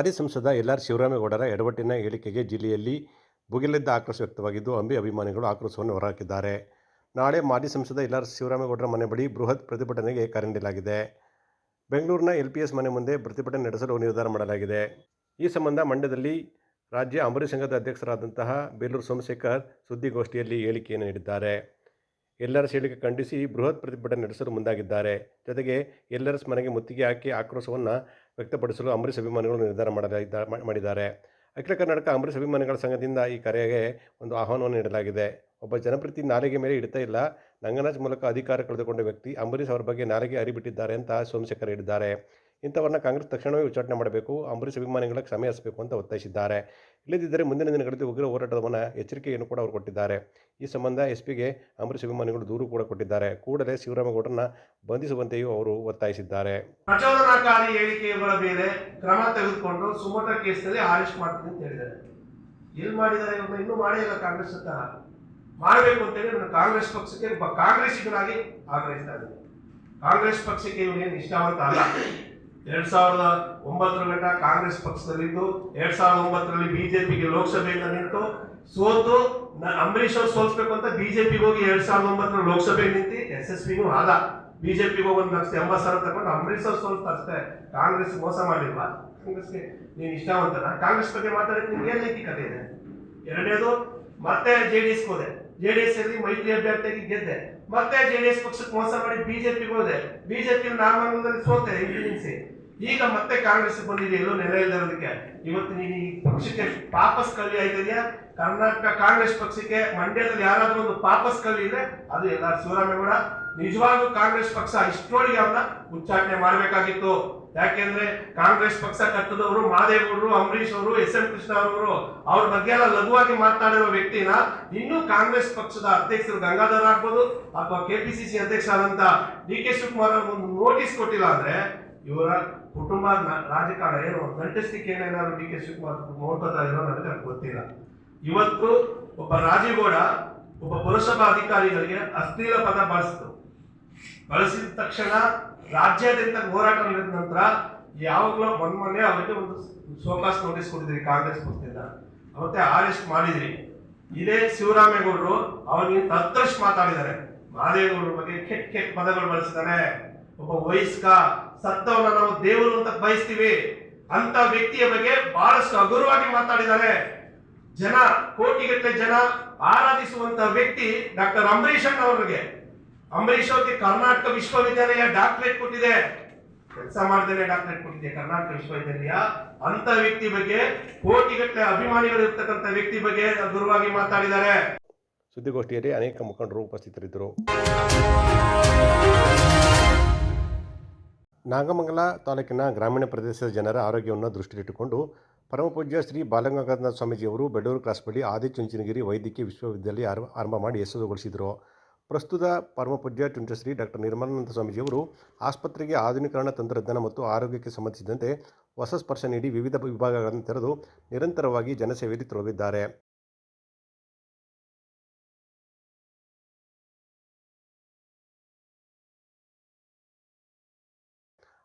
ಮಾಜಿ ಸಂಸದ L R ಶಿವರಾಮೇಗೌಡರ ಎಡವಟ್ಟಿನ ಹೇಳಿಕೆಗೆ ಜಿಲ್ಲೆಯಲ್ಲಿ ಭುಗಿಲೆದ್ದ ಆಕ್ರೋಶ ವ್ಯಕ್ತವಾಗಿದ್ದು ಅಂಬಿ ಅಭಿಮಾನಿಗಳು ಆಕ್ರೋಶವನ್ನು ಹೊರಹಾಕಿದ್ದಾರೆ. ನಾಳೆ ಮಾಜಿ ಸಂಸದ ಎಲ್ ಆರ್ ಶಿವರಾಮೇಗೌಡರ ಮನೆ ಬಳಿ ಬೃಹತ್ ಪ್ರತಿಭಟನೆಗೆ ಕರೆ ನೀಡಲಾಗಿದೆ. ಬೆಂಗಳೂರಿನ ಎಲ್ ಪಿ ಎಸ್ ಮನೆ ಮುಂದೆ ಪ್ರತಿಭಟನೆ ನಡೆಸಲು ನಿರ್ಧಾರ ಮಾಡಲಾಗಿದೆ. ಈ ಸಂಬಂಧ ಮಂಡ್ಯದಲ್ಲಿ ರಾಜ್ಯ ಅಂಬರೀಷ್ ಸಂಘದ ಅಧ್ಯಕ್ಷರಾದಂತಹ ಬೇಲೂರು ಸೋಮಶೇಖರ್ ಸುದ್ದಿಗೋಷ್ಠಿಯಲ್ಲಿ ಹೇಳಿಕೆಯನ್ನು ನೀಡಿದ್ದಾರೆ. ಎಲ್ಲರ ಹೇಳಿಕೆ ಖಂಡಿಸಿ ಬೃಹತ್ ಪ್ರತಿಭಟನೆ ನಡೆಸಲು ಮುಂದಾಗಿದ್ದಾರೆ. ಜೊತೆಗೆ ಎಲ್ಲರ್ಸ್ ಮನೆಗೆ ಮುತ್ತಿಗೆ ಹಾಕಿ ಆಕ್ರೋಶವನ್ನು ವ್ಯಕ್ತಪಡಿಸಲು ಅಂಬರೀಷ್ ಅಭಿಮಾನಿಗಳು ನಿರ್ಧಾರ ಮಾಡಲಿದ್ದ ಮಾಡಿದ್ದಾರೆ. ಅಖಿಲ ಕರ್ನಾಟಕ ಅಂಬರೀಷ್ ಅಭಿಮಾನಿಗಳ ಸಂಘದಿಂದ ಈ ಕರೆಗೆ ಒಂದು ಆಹ್ವಾನವನ್ನು ನೀಡಲಾಗಿದೆ. ಒಬ್ಬ ಜನಪ್ರತಿ ನಾಲಿಗೆ ಮೇಲೆ ಇಡ್ತಾ ಇಲ್ಲ. ನಂಗನಾಜ್ ಮೂಲಕ ಅಧಿಕಾರ ಕಳೆದುಕೊಂಡ ವ್ಯಕ್ತಿ ಅಂಬರೀಷ್ ಅವರ ಬಗ್ಗೆ ನಾಲಿಗೆ ಅರಿಬಿಟ್ಟಿದ್ದಾರೆ ಅಂತ ಸೋಮಶೇಖರ್ ಹೇಳಿದ್ದಾರೆ. ಇಂಥವರನ್ನ ಕಾಂಗ್ರೆಸ್ ತಕ್ಷಣವೇ ಉಚ್ಚಾಟನೆ ಮಾಡಬೇಕು, ಅಂಬರೀಷ್ ಅಭಿಮಾನಿಗಳ ಕ್ಷಮೆ ಅಂತ ಒತ್ತಾಯಿಸಿದ್ದಾರೆ. ಇಲ್ಲದಿದ್ದರೆ ಮುಂದಿನ ದಿನಗಳಲ್ಲಿ ಉಗ್ರ ಹೋರಾಟವನ್ನು ಎಚ್ಚರಿಕೆಯನ್ನು ಕೂಡ ಅವರು ಕೊಟ್ಟಿದ್ದಾರೆ. ಈ ಸಂಬಂಧ ಎಸ್ ಪಿಗೆ ಅಂಬರೀಷ್ ಅಭಿಮಾನಿಗಳು ದೂರು ಕೂಡ ಕೊಟ್ಟಿದ್ದಾರೆ. ಕೂಡಲೇ ಶಿವರಾಮೇಗೌಡರನ್ನ ಬಂಧಿಸುವಂತೆಯೂ ಅವರು ಒತ್ತಾಯಿಸಿದ್ದಾರೆ. ಪ್ರಚೋದನಾಕಾರಿ ಹೇಳಿಕೆಗಳ ಮೇಲೆ ಕ್ರಮ ತೆಗೆದುಕೊಂಡು ಸುಮಟ ಕೇಸಲ್ಲಿ ಅರೆಸ್ಟ್ ಮಾಡ್ತೀನಿ ಅಂತ ಹೇಳಿದ್ದಾರೆ. ಎಲ್ಲಿ ಮಾಡಿದ್ದಾರೆ? ಇವ್ರನ್ನ ಇನ್ನೂ ಮಾಡೇ ಇಲ್ಲ ಕಾಂಗ್ರೆಸ್ ಅಂತ. ಮಾಡಬೇಕು ಅಂತೇಳಿ ನಾನು ಕಾಂಗ್ರೆಸ್ ಪಕ್ಷಕ್ಕೆ ಒಬ್ಬ ಕಾಂಗ್ರೆಸ್ಸಿಗನಾಗಿ ಆಗ್ರಹಿಸ್ತಾ ಇದ್ದೀನಿ ಕಾಂಗ್ರೆಸ್ ಪಕ್ಷಕ್ಕೆ ಇವನೇನು ನಿಷ್ಠಾವಂತ ಅಲ್ಲ. ಎರಡ್ ಸಾವಿರದ ಒಂಬತ್ತರ ಗಂಟ ಕಾಂಗ್ರೆಸ್ ಪಕ್ಷದಲ್ಲಿದ್ದು, ಎರಡ್ ಸಾವಿರದ ಒಂಬತ್ತರಲ್ಲಿ ಬಿಜೆಪಿಗೆ ಲೋಕಸಭೆಯಿಂದ ನಿಂತು, ಸೋತು ಅಂಬರೀಶ್ ಅವ್ರು ಸೋಲ್ಸ್ಬೇಕು ಅಂತ ಬಿಜೆಪಿಗೆ ಹೋಗಿ ಎರಡ್ ಸಾವಿರದ ಒಂಬತ್ತರ ಲೋಕಸಭೆ ನಿಂತು ಪಿಗೂ ಆದ ಬಿಜೆಪಿಗೆ ಒಂದು ಲಕ್ಷ ಎಂಬತ್ತು ಸಾವಿರ ತಗೊಂಡು ಅಂಬರೀಷ್ ಅವ್ರು ಸೋಲ್ತಾ ಕಾಂಗ್ರೆಸ್ ಮೋಸ ಮಾಡಿಲ್ವಾ? ಕಾಂಗ್ರೆಸ್ಗೆ ನೀನು ಇಷ್ಟವಂತನ? ಕಾಂಗ್ರೆಸ್ ಬಗ್ಗೆ ಮಾತಾಡಕ್ಕೆ ನಿಮ್ಗೆ ಏನ್ ನೈತಿಕತೆ ಇದೆ? ಎರಡನೇದು, ಮತ್ತೆ ಜೆ ಡಿ ಎಸ್ಗೆ ಹೋದೆ. ಜೆ ಡಿ ಎಸ್ ಅಲ್ಲಿ ಮೈತ್ರಿ ಅಭ್ಯರ್ಥಿಯಾಗಿ ಗೆದ್ದೆ. ಮತ್ತೆ ಜೆ ಡಿ ಎಸ್ ಪಕ್ಷಕ್ಕೆ ಮೋಸ ಮಾಡಿ ಬಿಜೆಪಿಗೆ ಹೋದೆ. ಬಿಜೆಪಿ ನಾಮದಲ್ಲಿ ಸೋತೆ ಇಂಟೆಲಿಜೆನ್ಸಿ ಈಗ ಮತ್ತೆ ಕಾಂಗ್ರೆಸ್ ಬಂದಿದೆ ಎಲ್ಲೋ ನೆಲೆ ಇಲ್ಲದಕ್ಕೆ ಇವತ್ತು ನೀನು ಈ ಪಕ್ಷಕ್ಕೆ ಪಾಪಸ್ ಕಲಿ ಆಯ್ತಿದ್ಯಾ ಕರ್ನಾಟಕ ಕಾಂಗ್ರೆಸ್ ಪಕ್ಷಕ್ಕೆ ಮಂಡ್ಯದಲ್ಲಿ ಯಾರಾದ್ರೂ ಒಂದು ಪಾಪಸ್ ಕಲಿ ಇದೆ ಅದು ಎಲ್ಲ ಶಿವರಾಮೇಗೌಡ. ನಿಜವಾಗ್ಲೂ ಕಾಂಗ್ರೆಸ್ ಪಕ್ಷ ಇಷ್ಟೋಳಿಗೆ ಅವ್ರನ್ನ ಉಚ್ಚಾಟನೆ ಮಾಡಬೇಕಾಗಿತ್ತು. ಯಾಕೆಂದ್ರೆ ಕಾಂಗ್ರೆಸ್ ಪಕ್ಷ ಕಟ್ಟದವರು ಮಾದೇಗೌಡರು ಅಂಬರೀಶ್ ಅವರು, ಎಸ್ ಎಂ ಕೃಷ್ಣ ಅವರು, ಅವ್ರ ಬಗ್ಗೆ ಎಲ್ಲ ಲಘುವಾಗಿ ಮಾತನಾಡಿರೋ ವ್ಯಕ್ತಿನ ಇನ್ನೂ ಕಾಂಗ್ರೆಸ್ ಪಕ್ಷದ ಅಧ್ಯಕ್ಷರು ಗಂಗಾಧರ್ ಆಗ್ಬೋದು ಅಥವಾ ಕೆಪಿಸಿಸಿ ಅಧ್ಯಕ್ಷರಾದಂತ ಡಿ ಕೆ ಶಿವಕುಮಾರ್ ಒಂದು ನೋಟಿಸ್ ಕೊಟ್ಟಿಲ್ಲ ಅಂದ್ರೆ ಇವರ ಕುಟುಂಬ ರಾಜಕಾರಣ ಏನು ನಂಟಿಸ್ಲಿಕ್ಕೆ ಏನೇನಾದ್ರು ಡಿ ಕೆ ಶಿವಕುಮಾರ್ ನೋಡ್ಕೋತಾ ಇರೋ ನನಗೆ ಗೊತ್ತಿಲ್ಲ. ಇವತ್ತು ಒಬ್ಬ ರಾಜೀವ್ಗೌಡ ಒಬ್ಬ ಪುರಸಭಾ ಅಧಿಕಾರಿಗಳಿಗೆ ಅಶ್ಲೀಲ ಪದ ಬಳಸಿತು ಬಳಸಿದ ತಕ್ಷಣ ರಾಜ್ಯಾದ್ಯಂತ ಹೋರಾಟ ನಡೆದ ನಂತರ ಯಾವಾಗಲೂ ಮೊನ್ನೆ ಅವರಿಗೆ ಒಂದು ಶೋಕಾಸ್ ನೋಟಿಸ್ ಕೊಟ್ಟಿದ್ರಿ, ಕಾಂಗ್ರೆಸ್ ಪಕ್ಷದಿಂದ. ಅವತ್ತೆ ಅರೆಸ್ಟ್ ಮಾಡಿದ್ರಿ. ಇದೇ ಶಿವರಾಮೇಗೌಡರು ಅವ್ರಿಗೆ ತತ್ತಷ್ಟು ಮಾತಾಡಿದ್ದಾರೆ. ಮಹಾದೇವಗೌಡರ ಬಗ್ಗೆ ಕೆಟ್ಟ ಕೆಟ್ಟ ಪದಗಳು ಬಳಸಿದ್ದಾರೆ ಒಬ್ಬ ವಯಸ್ಕ ಸತ್ತವನ್ನ ನಾವು ದೇವರು ಅಂತ ಬಯಸ್ತೀವಿ. ಅಂತ ವ್ಯಕ್ತಿಯ ಬಗ್ಗೆ ಬಹಳಷ್ಟು ಹಗುರವಾಗಿ ಮಾತಾಡಿದ್ದಾರೆ. ಜನ, ಕೋಟಿಗಟ್ಟಲೆ ಜನ ಆರಾಧಿಸುವಂತ ವ್ಯಕ್ತಿ ಡಾಕ್ಟರ್ ಅಂಬರೀಷ್ ಅಣ್ಣ ಅವರಿಗೆ ಅಂಬರೀಷ್ ಅವ್ರಿಗೆ ಕರ್ನಾಟಕ ವಿಶ್ವವಿದ್ಯಾಲಯ ಡಾಕ್ಟರೇಟ್ ಕೊಟ್ಟಿದೆ. ಕೆಲಸ ಮಾಡ್ದೇನೆ ಡಾಕ್ಟರೇಟ್ ಕೊಟ್ಟಿದೆ ಕರ್ನಾಟಕ ವಿಶ್ವವಿದ್ಯಾಲಯ? ಅಂತ ವ್ಯಕ್ತಿ ಬಗ್ಗೆ ಕೋಟಿಗಟ್ಟಲೆ ಅಭಿಮಾನಿಗಳು ಇರ್ತಕ್ಕಂಥ ವ್ಯಕ್ತಿ ಬಗ್ಗೆ ದೂರವಾಗಿ ಮಾತಾಡಿದ್ದಾರೆ. ಸುದ್ದಿಗೋಷ್ಠಿಯಲ್ಲಿ ಅನೇಕ ಮುಖಂಡರು ಉಪಸ್ಥಿತರಿದ್ದರು. ನಾಗಮಂಗಲ ತಾಲೂಕಿನ ಗ್ರಾಮೀಣ ಪ್ರದೇಶದ ಜನರ ಆರೋಗ್ಯವನ್ನು ದೃಷ್ಟಿಯಲ್ಲಿಟ್ಟುಕೊಂಡು ಪರಮಪೂಜ್ಯ ಶ್ರೀ ಬಾಲಗಂಗಾಧರನಾಥ ಸ್ವಾಮೀಜಿಯವರು ಬೆಡೂರು ಕ್ರಾಸ್ ಬಳಿ ಆದಿಚುಂಚನಗಿರಿ ವೈದ್ಯಕೀಯ ವಿಶ್ವವಿದ್ಯಾಲಯ ಆರ- ಆರಂಭ ಮಾಡಿ ಯಶಸ್ಸುಗೊಳಿಸಿದರು ಪ್ರಸ್ತುತ ಪರಮಪೂಜ್ಯ ಚುಂಚಶ್ರೀ ಡಾಕ್ಟರ್ ನಿರ್ಮಲಾನಂದ ಸ್ವಾಮೀಜಿಯವರು ಆಸ್ಪತ್ರೆಗೆ ಆಧುನೀಕರಣ ತಂತ್ರಜ್ಞಾನ ಮತ್ತು ಆರೋಗ್ಯಕ್ಕೆ ಸಂಬಂಧಿಸಿದಂತೆ ಹೊಸ ಸ್ಪರ್ಶ ನೀಡಿ ವಿವಿಧ ವಿಭಾಗಗಳನ್ನು ತೆರೆದು ನಿರಂತರವಾಗಿ ಜನಸೇವೆಯಲ್ಲಿ ತೊಡಗಿದ್ದಾರೆ.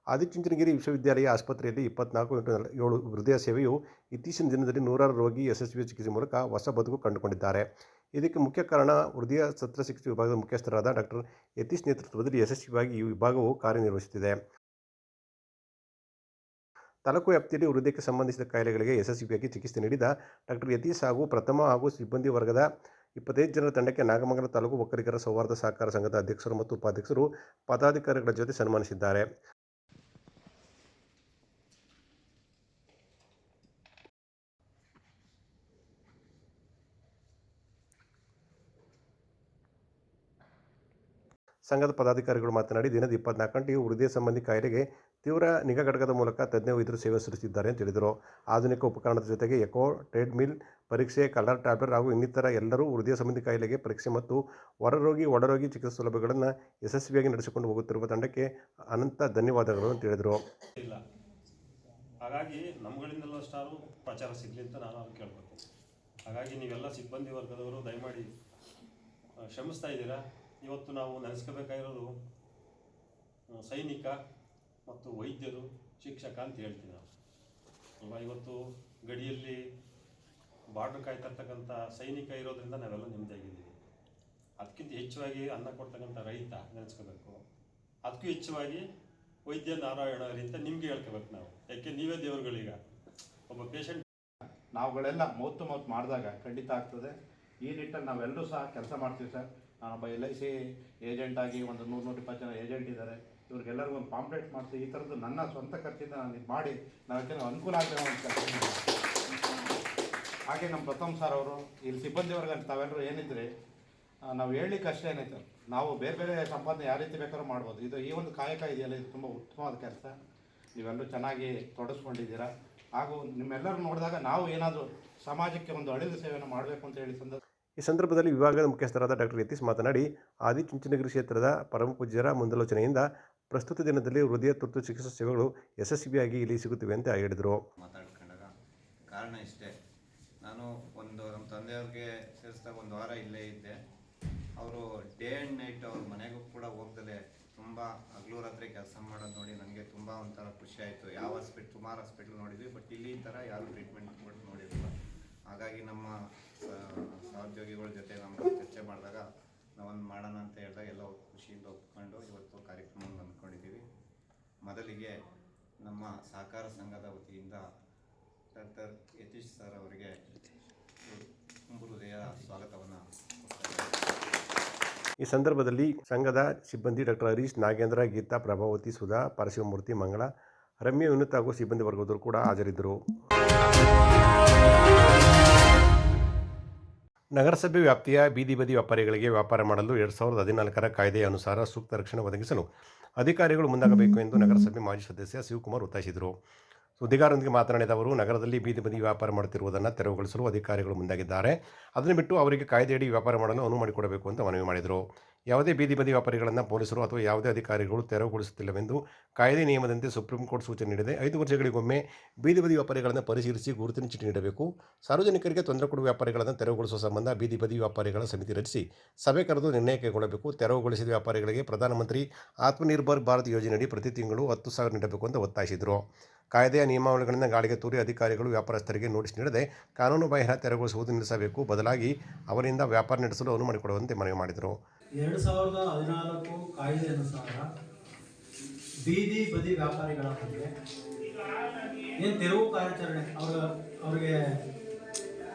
ಆದಿಚುಂಚನಗಿರಿ ವಿಶ್ವವಿದ್ಯಾಲಯ ಆಸ್ಪತ್ರೆಯಲ್ಲಿ ಇಪ್ಪತ್ನಾಲ್ಕು ಇಂಟು ಏಳು ಹೃದಯ ಸೇವೆಯು ಇತ್ತೀಚಿನ ದಿನದಲ್ಲಿ ನೂರಾರು ರೋಗಿ ಯಶಸ್ವಿ ಚಿಕಿತ್ಸೆ ಮೂಲಕ ಹೊಸ ಬದುಕು ಕಂಡುಕೊಂಡಿದ್ದಾರೆ. ಇದಕ್ಕೆ ಮುಖ್ಯ ಕಾರಣ ಹೃದಯ ಶಸ್ತ್ರಚಿಕಿತ್ಸೆ ವಿಭಾಗದ ಮುಖ್ಯಸ್ಥರಾದ ಡಾಕ್ಟರ್ ಯತೀಶ್ ನೇತೃತ್ವದಲ್ಲಿ ಯಶಸ್ವಿಯಾಗಿ ಈ ವಿಭಾಗವು ಕಾರ್ಯನಿರ್ವಹಿಸುತ್ತಿದೆ. ತಾಲೂಕು ವ್ಯಾಪ್ತಿಯಲ್ಲಿ ಹೃದಯಕ್ಕೆ ಸಂಬಂಧಿಸಿದ ಕಾಯಿಲೆಗಳಿಗೆ ಯಶಸ್ವಿಯಾಗಿ ಚಿಕಿತ್ಸೆ ನೀಡಿದ ಡಾಕ್ಟರ್ ಯತೀಶ್ ಹಾಗೂ ಪ್ರಥಮ ಹಾಗೂ ಸಿಬ್ಬಂದಿ ವರ್ಗದ ಇಪ್ಪತ್ತೈದು ಜನರ ತಂಡಕ್ಕೆ ನಾಗಮಂಗಲ ತಾಲೂಕು ಒಕ್ಕಲಿಗರ ಸೌಹಾರ್ದ ಸಹಕಾರ ಸಂಘದ ಅಧ್ಯಕ್ಷರು ಮತ್ತು ಉಪಾಧ್ಯಕ್ಷರು ಪದಾಧಿಕಾರಿಗಳ ಜೊತೆ ಸನ್ಮಾನಿಸಿದ್ದಾರೆ. ಸಂಘದ ಪದಾಧಿಕಾರಿಗಳು ಮಾತನಾಡಿ, ದಿನದ ಇಪ್ಪತ್ನಾಲ್ಕು ಗಂಟೆಯು ಹೃದಯ ಸಂಬಂಧಿ ಕಾಯಿಲೆಗೆ ತೀವ್ರ ನಿಗಾ ಘಟಕದ ಮೂಲಕ ತಜ್ಞ ವೈದ್ಯರು ಸೇವೆ ಸಲ್ಲಿಸಿದ್ದಾರೆ ಅಂತ ಹೇಳಿದರು. ಆಧುನಿಕ ಉಪಕರಣದ ಜೊತೆಗೆ ಎಕೋ, ಟ್ರೆಡ್ಮಿಲ್ ಪರೀಕ್ಷೆ, ಕಲರ್ ಟ್ಯಾಬ್ಲೆಟ್ ಹಾಗೂ ಇನ್ನಿತರ ಎಲ್ಲರೂ ಹೃದಯ ಸಂಬಂಧಿ ಕಾಯಿಲೆಗೆ ಪರೀಕ್ಷೆ ಮತ್ತು ಹೊರರೋಗಿ ಒಡರೋಗಿ ಚಿಕಿತ್ಸಾ ಸೌಲಭ್ಯಗಳನ್ನು ಯಶಸ್ವಿಯಾಗಿ ನಡೆಸಿಕೊಂಡು ಹೋಗುತ್ತಿರುವ ತಂಡಕ್ಕೆ ಅನಂತ ಧನ್ಯವಾದಗಳು ಅಂತ ಹೇಳಿದರು. ಹಾಗಾಗಿ ನಮ್ಮಗಳಿಂದಲೂ ಸ್ಟಾರು ಪ್ರಚಾರ ಸಿಗಲಿ ಅಂತ ನಾನು ಕೇಳಬೇಕು ಹಾಗಾಗಿ ನೀವೆಲ್ಲ ಸಿಬ್ಬಂದಿ ವರ್ಗದವರು ದಯಮಾಡಿ ಶ್ರಮಿಸ್ತಾ ಇದ್ದೀರಾ? ಇವತ್ತು ನಾವು ನೆನೆಸ್ಕೋಬೇಕಾಗಿರೋದು ಸೈನಿಕ ಮತ್ತು ವೈದ್ಯರು, ಶಿಕ್ಷಕ ಅಂತ ಹೇಳ್ತೀವಿ ನಾವು. ಅಲ್ವಾ? ಇವತ್ತು ಗಡಿಯಲ್ಲಿ ಬಾರ್ಡ್ರ್ ಕಾಯ್ತಿರ್ತಕ್ಕಂಥ ಸೈನಿಕ ಇರೋದ್ರಿಂದ ನಾವೆಲ್ಲ ನೆಮ್ಮದಿಯಾಗಿದ್ದೀವಿ. ಅದಕ್ಕಿಂತ ಹೆಚ್ಚುವಾಗಿ ಅನ್ನ ಕೊಡ್ತಕ್ಕಂಥ ರೈತ ನೆನೆಸ್ಕೋಬೇಕು. ಅದಕ್ಕೂ ಹೆಚ್ಚುವಾಗಿ ವೈದ್ಯ ನಾರಾಯಣ ಅಂತ ನಿಮಗೆ ಹೇಳ್ಕೋಬೇಕು ನಾವು. ಯಾಕೆ? ನೀವೇ ದೇವರುಗಳೀಗ. ಒಬ್ಬ ಪೇಷಂಟ್ ನಾವುಗಳೆಲ್ಲ ಮೌತ್ತು ಮೌತ್ ಮಾಡಿದಾಗ ಖಂಡಿತ ಆಗ್ತದೆ. ಈ ನಿಟ್ಟಲ್ಲಿ ನಾವೆಲ್ಲರೂ ಸಹ ಕೆಲಸ ಮಾಡ್ತೀವಿ ಸರ್. ನಾನೊಬ್ಬ ಎಲ್ ಐ ಸಿ ಏಜೆಂಟ್ ಆಗಿ ಒಂದು ನೂರು ನೂರ ಇಪ್ಪತ್ತು ಜನ ಏಜೆಂಟ್ ಇದ್ದಾರೆ. ಇವ್ರಿಗೆಲ್ಲರಿಗೂ ಒಂದು ಪಾಂಪ್ಲೆಟ್ ಮಾಡಿಸಿ, ಈ ಥರದ್ದು ನನ್ನ ಸ್ವಂತ ಖರ್ಚಿಂದ ನಾನು ಮಾಡಿ, ನಾವು ಅನುಕೂಲ ಆಗ್ತದೆ ಅಂತ. ಹಾಗೆ ನಮ್ಮ ಪ್ರಥಮ್ ಸರ್ ಅವರು, ಇಲ್ಲಿ ಸಿಬ್ಬಂದಿವರೆಗೆ ತಾವೆಲ್ಲರೂ ಏನಿದ್ರೆ ನಾವು ಹೇಳಲಿಕ್ಕೆ ಅಷ್ಟೇ ಏನೈತೆ ನಾವು ಬೇರೆ ಬೇರೆ ಸಂಪಾದನೆ ಯಾವ ರೀತಿ ಬೇಕಾದ್ರೂ ಮಾಡ್ಬೋದು. ಇದು ಈ ಒಂದು ಕಾಯಕ ಇದೆಯಲ್ಲ, ಇದು ತುಂಬ ಉತ್ತಮವಾದ ಕೆಲಸ. ನೀವೆಲ್ಲರೂ ಚೆನ್ನಾಗಿ ತೊಡಸ್ಕೊಂಡಿದ್ದೀರಾ. ಹಾಗೂ ನಿಮ್ಮೆಲ್ಲರೂ ನೋಡಿದಾಗ ನಾವು ಏನಾದರೂ ಸಮಾಜಕ್ಕೆ ಒಂದು ಅಳಿದ ಸೇವೆಯನ್ನು ಮಾಡಬೇಕು ಅಂತ ಹೇಳಿ ಸಂದರ್ಭ ಈ ಸಂದರ್ಭದಲ್ಲಿ ವಿಭಾಗದ ಮುಖ್ಯಸ್ಥರಾದ ಡಾಕ್ಟರ್ ಯತೀಶ್ ಮಾತನಾಡಿ ಆದಿಚುಂಚನಗಿರಿ ಕ್ಷೇತ್ರದ ಪರಮ ಪೂಜ್ಯರ ಮುಂದಾಲೋಚನೆಯಿಂದ ಪ್ರಸ್ತುತ ದಿನದಲ್ಲಿ ಹೃದಯ ತುರ್ತು ಚಿಕಿತ್ಸಾ ಸೇವೆಗಳು ಯಶಸ್ವಿಯಾಗಿ ಇಲ್ಲಿ ಸಿಗುತ್ತಿವೆ ಅಂತ ಹೇಳಿದರು. ಮಾತಾಡ್ಕೊಂಡಾಗ ಕಾರಣ ಇಷ್ಟೇ. ನಾನು ಒಂದು ನಮ್ಮ ತಂದೆಯವ್ರಿಗೆ ಸೇರಿಸಿದಾಗ ಒಂದು ವಾರ ಇಲ್ಲೇ ಇದ್ದೆ. ಅವರು ಡೇ ಆ್ಯಂಡ್ ನೈಟ್ ಅವ್ರ ಮನೆಗೂ ಕೂಡ ಹೋಗ್ದಲೇ ತುಂಬ ಹಗಲು ರಾತ್ರಿ ಕೆಲಸ ಮಾಡೋದು ನೋಡಿ ನನಗೆ ತುಂಬ ಒಂಥರ ಖುಷಿ ಆಯಿತು. ಯಾವ ಹಾಸ್ಪಿಟ್ಲ್ ಸುಮಾರು ಹಾಸ್ಪಿಟ್ಲ್ ನೋಡಿದ್ವಿ, ಬಟ್ ಇಲ್ಲಿ ಈ ಥರ ಯಾರು ಟ್ರೀಟ್ಮೆಂಟ್ ಕೊಟ್ಟು ನೋಡಿರಲಿಲ್ಲ. ಹಾಗಾಗಿ ನಮ್ಮ ಸಹೋದ್ಯೋಗಿಗಳ ಜೊತೆ ನಮ್ಮ ಚರ್ಚೆ ಮಾಡಿದಾಗ ನಾವೊಂದು ಮಾಡೋಣ ಅಂತ ಹೇಳಿದಾಗ ಎಲ್ಲ ಖುಷಿಯಿಂದ ಒಪ್ಕೊಂಡು ಇವತ್ತು ಕಾರ್ಯಕ್ರಮವನ್ನು ಅಂದ್ಕೊಂಡಿದ್ದೀವಿ. ಮೊದಲಿಗೆ ನಮ್ಮ ಸಹಕಾರ ಸಂಘದ ವತಿಯಿಂದ ಡಾಕ್ಟರ್ ಯತೀಶ್ ಸರ್ ಅವರಿಗೆ ಹೃದಯ ಸ್ವಾಗತವನ್ನು ಈ ಸಂದರ್ಭದಲ್ಲಿ ಸಂಘದ ಸಿಬ್ಬಂದಿ ಡಾಕ್ಟರ್ ಹರೀಶ್ ನಾಗೇಂದ್ರ, ಗೀತಾ ಪ್ರಭಾವತಿ, ಸುಧಾ, ಪರಶಿವಮೂರ್ತಿ, ಮಂಗಳ, ರಮ್ಯ ವಿನುತ್ ಹಾಗೂ ಸಿಬ್ಬಂದಿ ವರ್ಗದವರು ಕೂಡ ಹಾಜರಿದ್ದರು. ನಗರಸಭೆ ವ್ಯಾಪ್ತಿಯ ಬೀದಿ ಬದಿ ವ್ಯಾಪಾರಿಗಳಿಗೆ ವ್ಯಾಪಾರ ಮಾಡಲು ಎರಡು ಸಾವಿರದ ಹದಿನಾಲ್ಕರ ಕಾಯ್ದೆಯ ಅನುಸಾರ ಸೂಕ್ತ ರಕ್ಷಣೆ ಒದಗಿಸಲು ಅಧಿಕಾರಿಗಳು ಮುಂದಾಗಬೇಕು ಎಂದು ನಗರಸಭೆ ಮಾಜಿ ಸದಸ್ಯ ಶಿವಕುಮಾರ್ ಒತ್ತಾಯಿಸಿದರು. ಸುದ್ದಿಗಾರರೊಂದಿಗೆ ಮಾತನಾಡಿದ ಅವರು, ನಗರದಲ್ಲಿ ಬೀದಿ ಬದಿ ವ್ಯಾಪಾರ ಮಾಡುತ್ತಿರುವುದನ್ನು ತೆರವುಗೊಳಿಸಲು ಅಧಿಕಾರಿಗಳು ಮುಂದಾಗಿದ್ದಾರೆ. ಅದನ್ನು ಬಿಟ್ಟು ಅವರಿಗೆ ಕಾಯ್ದೆಯಡಿ ವ್ಯಾಪಾರ ಮಾಡಲು ಅನುವು ಮಾಡಿಕೊಡಬೇಕು ಅಂತ ಮನವಿ ಮಾಡಿದರು. ಯಾವುದೇ ಬೀದಿ ಬದಿ ವ್ಯಾಪಾರಿಗಳನ್ನು ಪೊಲೀಸರು ಅಥವಾ ಯಾವುದೇ ಅಧಿಕಾರಿಗಳು ತೆರವುಗೊಳಿಸುತ್ತಿಲ್ಲವೆಂದು ಕಾಯ್ದೆ ನಿಯಮದಂತೆ ಸುಪ್ರೀಂ ಕೋರ್ಟ್ ಸೂಚನೆ ನೀಡಿದೆ. ಐದು ವರ್ಷಗಳಿಗೊಮ್ಮೆ ಬೀದಿ ಬದಿ ವ್ಯಾಪಾರಿಗಳನ್ನು ಪರಿಶೀಲಿಸಿ ಗುರುತಿನ ಚೀಟಿ ನೀಡಬೇಕು. ಸಾರ್ವಜನಿಕರಿಗೆ ತೊಂದರೆ ಕೊಡುವ ವ್ಯಾಪಾರಿಗಳನ್ನು ತೆರವುಗೊಳಿಸುವ ಸಂಬಂಧ ಬೀದಿ ಬದಿ ವ್ಯಾಪಾರಿಗಳ ಸಮಿತಿ ರಚಿಸಿ ಸಭೆ ಕರೆದು ನಿರ್ಣಯ ಕೈಗೊಳ್ಳಬೇಕು. ತೆರವುಗೊಳಿಸಿದ ವ್ಯಾಪಾರಿಗಳಿಗೆ ಪ್ರಧಾನಮಂತ್ರಿ ಆತ್ಮನಿರ್ಭರ್ ಭಾರತ್ ಯೋಜನೆಯಡಿ ಪ್ರತಿ ತಿಂಗಳು ಹತ್ತು ಸಾವಿರ ನೀಡಬೇಕು ಅಂತ ಒತ್ತಾಯಿಸಿದರು. ಕಾಯ್ದೆಯ ನಿಯಮಾವಳಿಗಳನ್ನು ಗಾಳಿಗೆ ತೂರಿ ಅಧಿಕಾರಿಗಳು ವ್ಯಾಪಾರಸ್ಥರಿಗೆ ನೋಟಿಸ್ ನೀಡದೆ ಕಾನೂನು ಬಾಹಿರ ತೆರವುಗೊಳಿಸುವುದು ನಿಲ್ಲಿಸಬೇಕು. ಬದಲಾಗಿ ಅವರಿಂದ ವ್ಯಾಪಾರ ನಡೆಸಲು ಅನುವು ಮಾಡಿಕೊಡುವಂತೆ ಮನವಿ ಮಾಡಿದರು. ಎರಡು ಸಾವಿರದ ಹದಿನಾಲ್ಕು ಕಾಯ್ದೆ ಅನುಸಾರ ಬೀದಿ ಬದಿ ವ್ಯಾಪಾರಿಗಳ ಬಗ್ಗೆ ಏನು ತೆರವು ಕಾರ್ಯಾಚರಣೆ ಅವರ ಅವರಿಗೆ